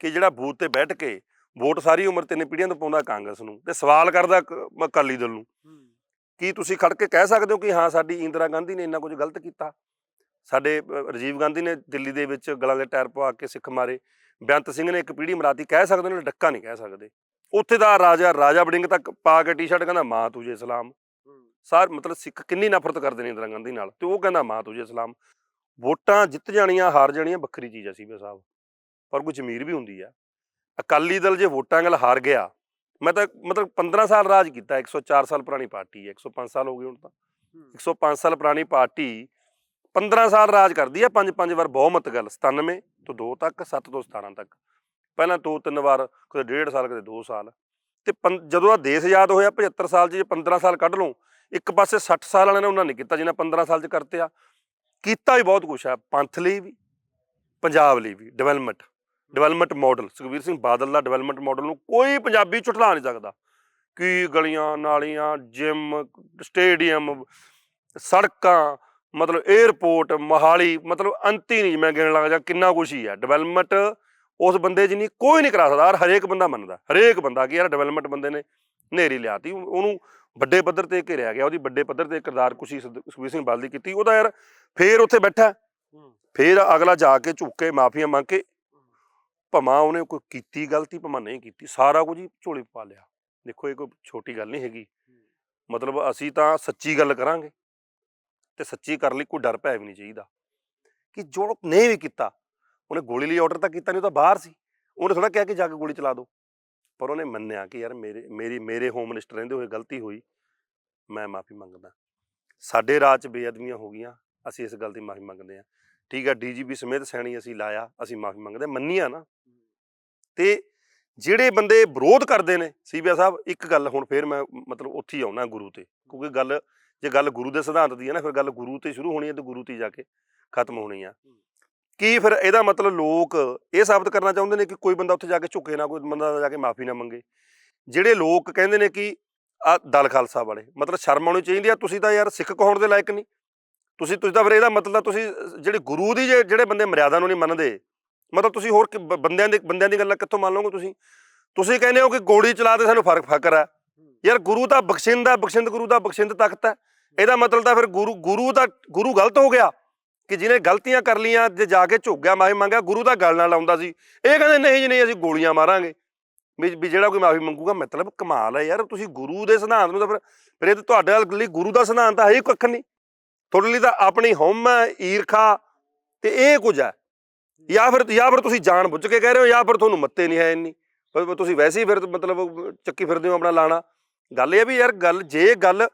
ਕਿ ਜਿਹੜਾ ਬੂਥ ਤੇ ਬੈਠ ਕੇ ਵੋਟ ਸਾਰੀ ਉਮਰ ਤਿੰਨ ਪੀੜ੍ਹੀਆਂ ਤੋਂ ਪਾਉਂਦਾ ਕਾਂਗਰਸ ਨੂੰ ਤੇ ਸਵਾਲ ਕਰਦਾ ਅਕਾਲੀ ਦਲ ਨੂੰ। ਕੀ ਤੁਸੀਂ ਖੜ ਕੇ ਕਹਿ ਸਕਦੇ ਹੋ ਕਿ ਹਾਂ ਸਾਡੀ ਇੰਦਰਾ ਗਾਂਧੀ ਨੇ ਇੰਨਾ ਕੁਝ ਗਲਤ ਕੀਤਾ? ਸਾਡੇ ਰਾਜੀਵ ਗਾਂਧੀ ਨੇ ਦਿੱਲੀ ਦੇ ਵਿੱਚ ਗਲਾਂ ਦੇ ਟਾਇਰ ਪਵਾ ਕੇ ਸਿੱਖ ਮਾਰੇ। ਬੇਅੰਤ ਸਿੰਘ ਨੇ ਇੱਕ ਪੀੜ੍ਹੀ ਮਰਾਤੀ ਕਹਿ ਸਕਦੇ ਨੇ ਡੱਕਾ ਨਹੀਂ ਕਹਿ ਸਕਦੇ। ਉੱਥੇ ਦਾ ਰਾਜਾ ਰਾਜਾ ਬੜਿੰਗ ਤੱਕ ਪਾ ਕੇ ਟੀ-ਸ਼ਰਟ ਕਹਿੰਦਾ ਮਾਂ ਤੁਝੇ ਸਲਾਮ। ਸਾਰ ਮਤਲਬ ਸਿੱਖ ਕਿੰਨੀ ਨਫ਼ਰਤ ਕਰਦੇ ਨੇ ਇੰਦਰਾ ਗਾਂਧੀ ਨਾਲ। ਤੇ ਉਹ ਕਹਿੰਦਾ ਮਾਂ ਤੁਝੇ ਸਲਾਮ। ਵੋਟਾਂ ਜਿੱਤ ਜਾਣੀਆਂ ਹਾਰ ਜਾਣੀਆਂ ਵੱਖਰੀ ਚੀਜ਼ ਆ ਸੀਬਾ ਸਾਹਿਬ। ਪਰ ਕੋਈ ਜ਼ਮੀਰ ਵੀ ਹੁੰਦੀ ਆ। ਅਕਾਲੀ ਦਲ ਜੇ ਵੋਟਾਂ ਨਾਲ ਹਾਰ ਗਿਆ ਮੈਂ ਤਾਂ ਮਤਲਬ 15 ਸਾਲ ਰਾਜ ਕੀਤਾ 104 ਸਾਲ ਪੁਰਾਣੀ ਪਾਰਟੀ ਹੈ 105 ਸਾਲ ਹੋ ਗਏ ਹੁਣ ਤਾਂ। 105 ਸਾਲ ਪੁਰਾਣੀ ਪਾਰਟੀ 15 ਸਾਲ ਰਾਜ ਕਰਦੀ ਹੈ ਪੰਜ ਪੰਜ ਵਾਰ ਬਹੁਮਤ ਗੱਲ 97 ਤੋਂ 2 ਤੱਕ 7 ਤੋਂ 17 ਤੱਕ। ਪਹਿਲਾਂ ਦੋ ਤਿੰਨ ਵਾਰ, ਕਦੇ ਡੇਢ ਸਾਲ, ਕਦੇ 2 ਸਾਲ। ਤੇ ਪੰ- ਜਦੋਂ ਆ ਦੇਸ਼ ਆਜ਼ਾਦ ਹੋਇਆ 75 ਸਾਲ 'ਚ ਜੇ 15 ਸਾਲ ਕੱਢ ਲਓ ਇੱਕ ਪਾਸੇ 60 ਸਾਲ ਵਾਲਿਆਂ ਨੇ ਉਹਨਾਂ ਨੇ ਕੀਤਾ, ਜਿਹਨਾਂ 15 ਸਾਲ 'ਚ ਕਰਤੇ ਆ ਕੀਤਾ ਵੀ ਬਹੁਤ ਕੁਛ ਆ ਪੰਥ ਲਈ ਵੀ, ਪੰਜਾਬ ਲਈ ਵੀ development development model Sukhbir Singh Badal ਦਾ ਡਿਵੈਲਪਮੈਂਟ ਮਾਡਲ ਨੂੰ ਕੋਈ ਪੰਜਾਬੀ ਝੁਠਲਾ ਨਹੀਂ ਸਕਦਾ। ਕੀ ਗਲੀਆਂ, ਨਾਲੀਆਂ ਜਿਮ ਸਟੇਡੀਅਮ ਸੜਕਾਂ, ਮਤਲਬ 에ਅਰਪੋਰਟ ਮੋਹਾਲੀ, ਮਤਲਬ ਅੰਤ ਹੀ ਨਹੀਂ, ਮੈਂ ਗਿਣ ਲੱਗ ਜਾ ਕਿੰਨਾ ਕੁਛ ਹੀ ਆ ਡਿਵੈਲਪਮੈਂਟ ਉਸ ਬੰਦੇ ਜਿੰਨੀ ਕੋਈ ਨਹੀਂ ਕਰਾ ਸਕਦਾ ਔਰ ਹਰੇਕ ਬੰਦਾ ਮੰਨਦਾ। ਹਰੇਕ ਬੰਦਾ ਕਿ ਯਾਰ ਡਿਵੈਲਪਮੈਂਟ ਬੰਦੇ ਨੇ ਨੇਰੀ ਲਿਆਤੀ ਉਹ- ਉਹਨੂੰ ਵੱਡੇ ਪੱਧਰ ਤੇ ਘਿਰਿਆ ਗਿਆ ਉਹਦੀ ਵੱਡੇ ਪੱਧਰ ਤੇ ਕਿਰਦਾਰ ਕੁਸ਼ੀ ਸੁਖਬੀਰ ਸਿੰਘ ਬਾਦਲ ਦੀ ਕੀਤੀ ਉਹਦਾ ਯਾਰ ਫੇਰ ਉੱਥੇ ਬੈਠਾ। ਫੇਰ ਅਗਲਾ ਜਾ ਕੇ ਝੁੱਕ ਕੇ ਮਾਫੀਆਂ ਮੰਗ ਕੇ ਭਮਾ ਉਹਨੇ ਕੋਈ ਕੀਤੀ ਗਲਤੀ ਭਮਾ ਨਹੀਂ ਕੀਤੀ ਸਾਰਾ ਕੁਝ ਹੀ ਝੋਲੇ ਪਾ ਲਿਆ। ਦੇਖੋ ਇਹ ਕੋਈ ਛੋਟੀ ਗੱਲ ਨਹੀਂ ਹੈਗੀ। ਮਤਲਬ ਅਸੀਂ ਤਾਂ ਸੱਚੀ ਗੱਲ ਕਰਾਂਗੇ ਤੇ ਸੱਚੀ ਕਰਨ ਲਈ ਕੋਈ ਡਰ ਭੈ ਵੀ ਨਹੀਂ ਚਾਹੀਦਾ। ਕਿ ਜੋ ਨਹੀਂ ਵੀ ਕੀਤਾ ਉਹਨੇ ਗੋਲੀ ਲਈ ਆਰਡਰ ਤਾਂ ਕੀਤਾ ਨਹੀਂ ਉਹ ਤਾਂ ਬਾਹਰ ਸੀ। ਉਹਨੇ ਥੋੜਾ ਕਿਹਾ ਕਿ ਜਾ ਕੇ ਗੋਲੀ ਚਲਾ ਦਿਓ ਪਰ ਉਹਨੇ ਮੰਨਿਆ ਕਿ ਯਾਰ ਮੇਰੇ ਮੇਰੀ ਮੇਰੇ ਹੋਮ ਮਿਨਿਸਟਰ ਰਹਿੰਦੇ ਹੋਏ ਗਲਤੀ ਹੋਈ। ਮੈਂ ਮਾਫੀ ਮੰਗਦਾ। ਸਾਡੇ ਰਾਜ 'ਚ ਬੇਅਦਬੀਆਂ ਹੋ ਗਈਆਂ। ਅਸੀਂ ਇਸ ਗੱਲ ਦੀ ਮਾਫੀ ਮੰਗਦੇ ਹਾਂ। ਠੀਕ ਆ ਡੀਜੀਪੀ ਸਮੇਤ ਸੈਣੀ ਅਸੀਂ ਲਾਇਆ ਅਸੀਂ ਮਾਫੀ ਮੰਗਦੇ ਹਾਂ, ਮੰਨੀਆਂ ਨਾ। ਤੇ ਜਿਹੜੇ ਬੰਦੇ ਵਿਰੋਧ ਕਰਦੇ ਨੇ ਸੀਬੀਆ ਸਾਹਿਬ ਇੱਕ ਗੱਲ ਹੁਣ ਫੇਰ ਮੈਂ ਮਤਲਬ ਉੱਥੇ ਹੀ ਆਉਣਾ ਗੁਰੂ ਤੇ। ਕਿਉਂਕਿ ਗੱਲ ਜੇ ਗੱਲ ਗੁਰੂ ਦੇ ਸਿਧਾਂਤ ਦੀ ਹੈ ਨਾ ਫਿਰ ਗੱਲ ਗੁਰੂ ਤੇ ਸ਼ੁਰੂ ਹੋਣੀ ਹੈ ਤੇ ਗੁਰੂ ਤੇ ਜਾ ਕੇ ਖਤਮ ਹੋਣੀ ਆ। ਕੀ ਫਿਰ ਇਹਦਾ ਮਤਲਬ ਲੋਕ ਇਹ ਸਾਬਤ ਕਰਨਾ ਚਾਹੁੰਦੇ ਨੇ ਕਿ ਕੋਈ ਬੰਦਾ ਉੱਥੇ ਜਾ ਕੇ ਝੁਕੇ ਨਾ ਕੋਈ ਬੰਦਾ ਜਾ ਕੇ ਮਾਫੀ ਨਾ ਮੰਗੇ? ਜਿਹੜੇ ਲੋਕ ਕਹਿੰਦੇ ਨੇ ਕਿ ਆ ਦਲ ਖਾਲਸਾ ਵਾਲੇ ਮਤਲਬ ਸ਼ਰਮ ਆਉਣੀ ਚਾਹੀਦੀ ਆ ਤੁਸੀਂ ਤਾਂ ਯਾਰ ਸਿੱਖ ਕਹਾਉਣ ਦੇ ਲਾਇਕ ਨਹੀਂ। ਤੁਸੀਂ ਤੁਸੀਂ ਤਾਂ ਫਿਰ ਇਹਦਾ ਮਤਲਬ ਤੁਸੀਂ ਅਹ, ਜਿਹੜੇ ਗੁਰੂ ਦੀ ਜੇ- ਜਿਹੜੇ ਬੰਦੇ ਮਰਿਆਦਾ ਨੂੰ ਨਹੀਂ ਮੰਨਦੇ ਮਤਲਬ ਤੁਸੀਂ ਹੋਰ ਕਿ- ਬੰਦਿਆਂ ਦੇ ਬੰਦਿਆਂ ਦੀ ਗੱਲਾਂ ਕਿੱਥੋਂ ਮੰਨ ਲਓਗੇ ਤੁਸੀਂ? ਤੁਸੀਂ ਕਹਿੰਦੇ ਹੋ ਕਿ ਗੋਲੀ ਚਲਾ ਤੇ ਸਾਨੂੰ ਫ਼ਰਕ ਫਕਰ ਹੈ ਯਾਰ ਗੁਰੂ ਦਾ ਬਖਸ਼ਿੰਦ ਹੈ ਬਖਸ਼ਿੰਦ ਗੁਰੂ ਦਾ ਬਖਸ਼ਿੰਦ ਤਖਤ ਹੈ। ਇਹਦਾ ਮਤਲਬ ਤਾਂ ਫਿਰ ਗੁਰੂ ਗੁਰੂ ਦਾ ਗੁਰੂ ਗਲਤ ਹੋ ਗਿਆ। ਕਿ ਜਿਹਨੇ ਗਲਤੀਆਂ ਕਰ ਲੀਆਂ ਜੇ ਜਾ ਕੇ ਝੁੱਕ ਗਿਆ, ਮਾਫੀ ਮੰਗਿਆ, ਗੁਰੂ ਦਾ ਗੱਲ ਨਾਲ ਲਾਉਂਦਾ ਸੀ। ਇਹ ਕਹਿੰਦੇ, ਨਹੀਂ ਜੀ, ਨਹੀਂ, ਅਸੀਂ ਗੋਲੀਆਂ ਮਾਰਾਂਗੇ। ਵੀ ਵੀ ਜਿਹੜਾ ਕੋਈ ਮਾਫੀ ਮੰਗੂਗਾ, ਮਤਲਬ ਕਮਾਲ ਹੈ ਯਾਰ, ਤੁਸੀਂ ਗੁਰੂ ਦੇ ਸਿਧਾਂਤ ਨੂੰ ਤਾਂ ਫਿਰ ਫਿਰ ਇਹ ਤਾਂ ਤੁਹਾਡੇ ਲਈ ਗੁਰੂ ਦਾ ਸਿਧਾਂਤ ਤਾਂ ਹੈ ਹੀ ਕੱਖ ਨਹੀਂ। ਤੁਹਾਡੇ ਲਈ ਤਾਂ ਆਪਣੀ ਹਉਮ ਈਰਖਾ ਤੇ ਇਹ ਕੁਝ ਹੈ। ਜਾਂ ਫਿਰ ਜਾਂ ਫਿਰ ਤੁਸੀਂ ਜਾਣ ਬੁੱਝ ਕੇ ਕਹਿ ਰਹੇ ਹੋ, ਜਾਂ ਫਿਰ ਤੁਹਾਨੂੰ ਮੱਤੇ ਨਹੀਂ ਹੈ ਇੰਨੀ। ਤੁਸੀਂ ਵੈਸੇ ਹੀ ਫਿਰ ਮਤਲਬ ਚੱਕੀ ਫਿਰਦੇ ਹੋ ਆਪਣਾ ਲਾਣਾ। ਗੱਲ ਇਹ ਵੀ ਯਾਰ, ਗੱਲ ਜੇ ਗੱਲ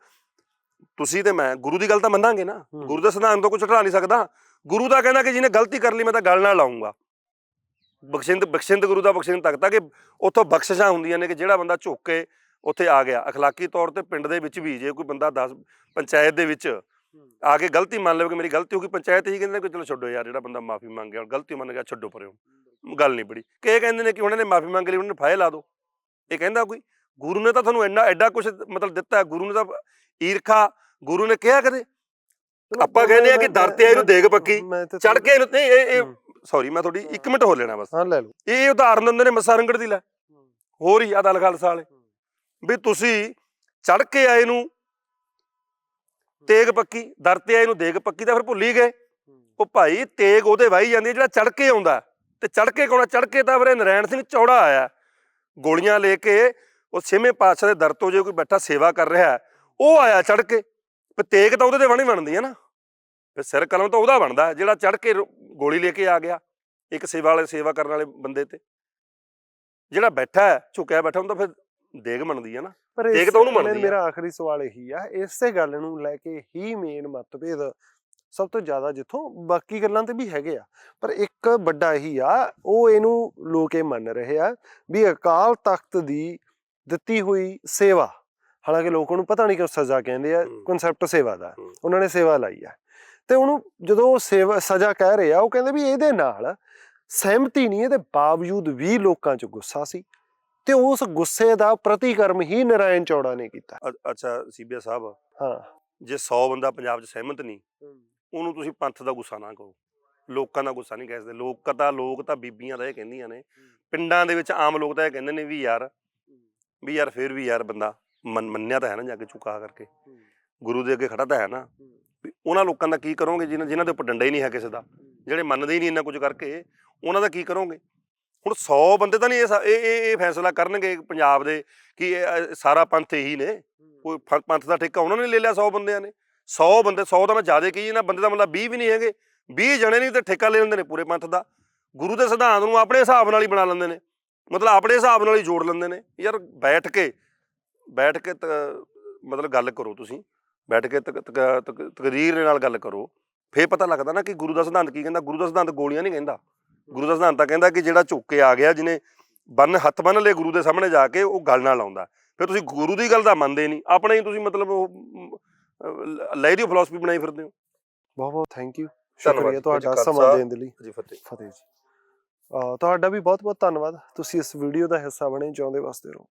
ਤੁਸੀਂ ਤੇ ਮੈਂ ਗੁਰੂ ਦੀ ਗੱਲ ਤਾਂ ਮੰਨਾਂਗੇ ਨਾ ਹੂੰ। ਗੁਰੂ ਦਾ ਸਿਧਾਂਤ ਤੋਂ ਕੁਝ ਹਟਾ ਨਹੀਂ ਸਕਦਾ ਗੁਰੂ ਦਾ ਕਹਿੰਦਾ ਕਿ ਜਿਹਨੇ ਗਲਤੀ ਕਰ ਲਈ ਮੈਂ ਤਾਂ ਗੱਲ ਨਾਲ ਲਾਉਂਗਾ ਬਖਸ਼ਿੰਦ ਬਖਸ਼ਿੰਦ ਗੁਰੂ ਦਾ ਬਖਸ਼ਿੰਦ ਤੱਕਦਾ ਕਿ ਉੱਥੋਂ ਬਖਸ਼ਿਸ਼ਾਂ ਹੁੰਦੀਆਂ ਨੇ ਕਿ ਜਿਹੜਾ ਬੰਦਾ ਝੁੱਕ ਕੇ ਉੱਥੇ ਆ ਗਿਆ اخلاقی ਤੌਰ ਤੇ ਪਿੰਡ ਦੇ ਵਿੱਚ ਵੀ ਜੇ ਕੋਈ ਬੰਦਾ 10 ਪੰਚਾਇਤ ਦੇ ਵਿੱਚ ਆ ਕੇ ਗਲਤੀ ਮੰਨ ਲਵੇ ਕਿ ਮੇਰੀ ਗਲਤੀ ਹੋ ਗਈ ਪੰਚਾਇਤ ਹੀ ਕਹਿੰਦੇ ਨੇ ਕਿ ਚਲੋ ਛੱਡੋ ਯਾਰ ਜਿਹੜਾ ਬੰਦਾ ਮਾਫੀ ਮੰਗ ਗਿਆ ਗਲਤੀ ਮੰਨ ਗਿਆ ਛੱਡੋ ਪਰੇ ਗੱਲ ਨਹੀਂ ਬੜੀ ਕਿ ਇਹ ਕਹਿੰਦੇ ਨੇ ਕਿ ਉਹਨਾਂ ਨੇ ਮਾਫੀ ਮੰਗ ਲਈ ਉਹਨਾਂ ਨੇ ਫਾਇਲ ਲਾ ਦਿਓ ਇਹ ਕਹਿੰਦਾ ਕੋਈ ਗੁਰੂ ਨੇ ਤਾਂ ਤੁਹਾਨੂੰ ਇੰਨਾ ਐਡਾ ਕੁਝ ਮਤਲਬ ਦਿੱਤਾ ਹੈ, ਗੁਰੂ ਨੇ ਤਾਂ ਈਰਖਾ ਗੁਰੂ ਨੇ ਕਿਹਾ ਕਦੇ? ਆਪਾਂ ਕਹਿੰਦੇ ਆ ਕਿ ਦਰ ਤੇ ਆਏ ਨੂੰ ਦੇਗ ਪੱਕੀ, ਚੜ ਕੇ ਇਹਨੂੰ- ਨਹੀਂ ਇਹ। ਸੌਰੀ ਮੈਂ ਤੁਹਾਡੀ 1 ਮਿੰਟ ਹੋ ਲੈਣਾ ਬਸ। ਹਾਂ ਲੈ ਲਓ। ਇਹ ਉਦਾਹਰਨ ਦਿੰਦੇ ਨੇ ਮੱਸਾ ਰੰਗੜ ਦੀ ਲੈ। ਹੋਰ ਹੀ ਅਦਲ ਖਾਲਸਾ ਵਾਲੇ। ਵੀ ਤੁਸੀਂ ਚੜ ਕੇ ਆਏ ਨੂੰ ਤੇਗ ਪੱਕੀ ਦਰ ਤੇ ਆਏ ਨੂੰ ਦੇਗ ਪੱਕੀ ਤਾਂ ਫਿਰ ਭੁੱਲ ਹੀ ਗਏ। ਉਹ ਭਾਈ ਤੇਗ ਉਹਦੇ ਵਾਹੀ ਜਾਂਦੀ ਜਿਹੜਾ ਚੜ ਕੇ ਆਉਂਦਾ। ਤੇ ਚੜ ਕੇ ਕੋਣਾ ਚੜ ਕੇ ਤਾਂ ਫਿਰ ਨਰੈਣ ਸਿੰਘ ਚੌੜਾ ਆਇਆ। ਗੋਲੀਆਂ ਲੈ ਕੇ ਉਹ ਛੇਵੇਂ ਪਾਤਸ਼ਾਹ ਦੇ ਦਰ ਤੋਂ ਜੇ ਕੋਈ ਬੈਠਾ ਸੇਵਾ ਕਰ ਰਿਹਾ ਉਹ ਆਇਆ ਚੜ ਕੇ। ਤੇ ਤੇਗ ਤਾਂ ਉਹਦੇ ਤੇ ਬਣੀ ਬਣਦੀ ਹੈ ਨਾ। ਫਿਰ ਸਿਰ ਕਲਮ ਤਾਂ ਉਹਦਾ ਬਣਦਾ ਜਿਹੜਾ ਚੜ ਕੇ ਗੋਲੀ ਲੈ ਕੇ ਆ ਗਿਆ ਇੱਕ ਸੇਵਾ ਵਾਲੇ ਸੇਵਾ ਕਰਨ ਵਾਲੇ ਬੰਦੇ ਤੇ। ਜਿਹੜਾ ਬੈਠਾ ਹੈ ਝੁਕਿਆ ਬੈਠਾ ਹੁੰਦਾ ਫਿਰ ਦੇਗ ਬਣਦੀ ਹੈ ਨਾ। ਇਸ- ਤਾਂ ਉਹਨੂੰ ਬਣਦੀ। ਮੇਰਾ ਆਖਰੀ ਸਵਾਲ ਇਹੀ ਆ ਇਸੇ ਗੱਲ ਨੂੰ ਲੈ ਕੇ ਹੀ ਮੇਨ ਮਤਭੇਦ ਸਭ ਤੋਂ ਜ਼ਿਆਦਾ ਜਿੱਥੋਂ ਬਾਕੀ ਗੱਲਾਂ ਤੇ ਵੀ ਹੈਗੇ ਆ। ਪਰ ਇੱਕ ਵੱਡਾ ਇਹੀ ਆ ਉਹ ਇਹਨੂੰ ਲੋਕ ਇਹ ਮੰਨ ਰਹੇ ਆ ਵੀ ਅਕਾਲ ਤਖਤ ਦੀ ਦਿੱਤੀ ਹੋਈ ਸੇਵਾ ਹਾਲਾਂਕਿ ਲੋਕਾਂ ਨੂੰ ਪਤਾ ਨਹੀਂ ਕਿ ਉਹ ਸਜ਼ਾ ਕਹਿੰਦੇ ਆ। ਕਨਸੈਪਟ ਸੇਵਾ ਦਾ। ਉਹਨਾਂ ਨੇ ਸੇਵਾ ਲਾਈ ਆ। ਤੇ ਉਹਨੂੰ ਜਦੋਂ ਉਹ ਸੇਵਾ ਸਜ਼ਾ ਕਹਿ ਰਹੇ ਆ ਉਹ ਕਹਿੰਦੇ ਵੀ ਇਹਦੇ ਨਾਲ ਸਹਿਮਤੀ ਨਹੀਂ ਇਹਦੇ ਬਾਵਜੂਦ ਵੀ ਲੋਕਾਂ 'ਚ ਗੁੱਸਾ ਸੀ। ਤੇ ਉਸ ਗੁੱਸੇ ਦਾ ਪ੍ਰਤੀਕਰਮ ਹੀ ਨਰਾਇਣ ਚੌੜਾ ਨੇ ਕੀਤਾ। ਅੱਛਾ ਸੀਬੀਆ ਸਾਹਿਬ। ਹਾਂ। ਜੇ 100 ਬੰਦਾ ਪੰਜਾਬ 'ਚ ਸਹਿਮਤ ਨਹੀਂ ਉਹਨੂੰ ਤੁਸੀਂ ਪੰਥ ਦਾ ਗੁੱਸਾ ਨਾ ਕਹੋ ਲੋਕਾਂ ਦਾ ਗੁੱਸਾ ਨਹੀਂ ਕਹਿ ਸਕਦੇ। ਲੋਕ ਤਾਂ ਲੋਕ ਤਾਂ ਬੀਬੀਆਂ ਦਾ ਇਹ ਕਹਿੰਦੀਆਂ ਨੇ। ਪਿੰਡਾਂ ਦੇ ਵਿੱਚ ਆਮ ਲੋਕ ਤਾਂ ਇਹ ਕਹਿੰਦੇ ਨੇ ਵੀ ਯਾਰ ਵੀ ਯਾਰ ਫਿਰ ਵੀ ਯਾਰ ਬੰਦਾ। ਮੰਨ- ਮੰਨਿਆ ਤਾਂ ਹੈ ਨਾ ਜਾ ਕੇ ਝੁਕਾ ਕਰਕੇ। ਗੁਰੂ ਦੇ ਅੱਗੇ ਖੜਾ ਤਾਂ ਹੈ ਨਾ। ਵੀ ਉਹਨਾਂ ਲੋਕਾਂ ਦਾ ਕੀ ਕਰੋਗੇ ਜਿਨ੍ਹਾਂ ਜਿਨ੍ਹਾਂ ਦੇ ਉੱਪਰ ਡੰਡਾ ਹੀ ਨਹੀਂ ਹੈ ਕਿਸੇ ਦਾ। ਜਿਹੜੇ ਮੰਨਦੇ ਹੀ ਨਹੀਂ ਇੰਨਾ ਕੁਝ ਕਰਕੇ ਉਹਨਾਂ ਦਾ ਕੀ ਕਰੋਗੇ? ਹੁਣ 100 ਬੰਦੇ ਤਾਂ ਨਹੀਂ ਇਹ ਸਾ- ਇਹ ਇਹ ਇਹ ਫੈਸਲਾ ਕਰਨਗੇ ਪੰਜਾਬ ਦੇ ਕਿ ਇਹ, ਅ, ਸਾਰਾ ਪੰਥ ਇਹੀ ਨੇ। ਕੋਈ ਫ- ਪੰਥ ਦਾ ਠੇਕਾ ਉਹਨਾਂ ਨੇ ਲੈ ਲਿਆ 100 ਬੰਦਿਆਂ ਨੇ। 100 ਬੰਦੇ 100 ਤਾਂ ਮੈਂ ਜ਼ਿਆਦਾ ਕਹੀ ਨਾ ਬੰਦੇ ਦਾ ਮਤਲਬ 20 ਵੀ ਨਹੀਂ ਹੈਗੇ। 20 ਜਣੇ ਨਹੀਂ ਤੇ ਠੇਕਾ ਲੈ ਲੈਂਦੇ ਨੇ ਪੂਰੇ ਪੰਥ ਦਾ। ਗੁਰੂ ਦੇ ਸਿਧਾਂਤ ਨੂੰ ਆਪਣੇ ਹਿਸਾਬ ਨਾਲ ਹੀ ਬਣਾ ਲੈਂਦੇ ਨੇ। ਮਤਲਬ ਆਪਣੇ ਹਿਸਾਬ ਨਾਲ ਹੀ ਜੋੜ ਲੈਂਦੇ ਨੇ। ਯਾਰ ਬੈਠ ਕੇ ਬੈਠ ਕੇ ਮਤਲਬ ਗੱਲ ਕਰੋ ਤੁਸੀਂ ਬੈਠ ਕੇ ਤਕ- ਤਕ- ਤਕ- ਤਕਰੀਰ ਦੇ ਨਾਲ ਗੱਲ ਕਰੋ। ਫੇਰ ਪਤਾ ਲੱਗਦਾ ਨਾ ਕਿ ਗੁਰੂ ਦਾ ਸਿਧਾਂਤ ਕੀ ਕਹਿੰਦਾ ਗੁਰੂ ਦਾ ਸਿਧਾਂਤ ਗੋਲੀਆਂ ਨਹੀਂ ਕਹਿੰਦਾ। ਗੁਰੂ ਦਾ ਸਿਧਾਂਤ ਤਾਂ ਕਹਿੰਦਾ ਕਿ ਜਿਹੜਾ ਝੁੱਕ ਕੇ ਆ ਗਿਆ ਜਿਹਨੇ ਬੰਨ ਹੱਥ ਬੰਨ ਲਏ ਗੁਰੂ ਦੇ ਸਾਹਮਣੇ ਜਾ ਕੇ ਉਹ ਗੱਲ ਨਾਲ ਲਾਉਂਦਾ ਫਿਰ ਤੁਸੀਂ ਗੁਰੂ ਦੀ ਗੱਲ ਤਾਂ ਮੰਨਦੇ ਨਹੀਂ। ਆਪਣੇ ਹੀ ਤੁਸੀਂ ਮਤਲਬ ਉਹ ਲੈ ਦੀ ਫਿਲਾਸਫੀ ਬਣਾਈ ਫਿਰਦੇ ਹੋ। ਬਹੁਤ ਬਹੁਤ ਥੈਂਕ ਯੂ ਸ਼ੁਕਰੀਆ ਤੁਹਾਡਾ। ਸਮਾਂ ਦੇਣ ਦੇ ਲਈ। ਜੀ ਫਤਿਹ। ਫਤਿਹ ਜੀ। ਤੁਹਾਡਾ ਵੀ ਬਹੁਤ ਬਹੁਤ ਧੰਨਵਾਦ। ਤੁਸੀਂ ਇਸ ਵੀਡੀਓ ਦਾ ਹਿੱਸਾ ਬਣੇ ਜਿਉਂਦੇ ਵਸਦੇ ਰਹੋ।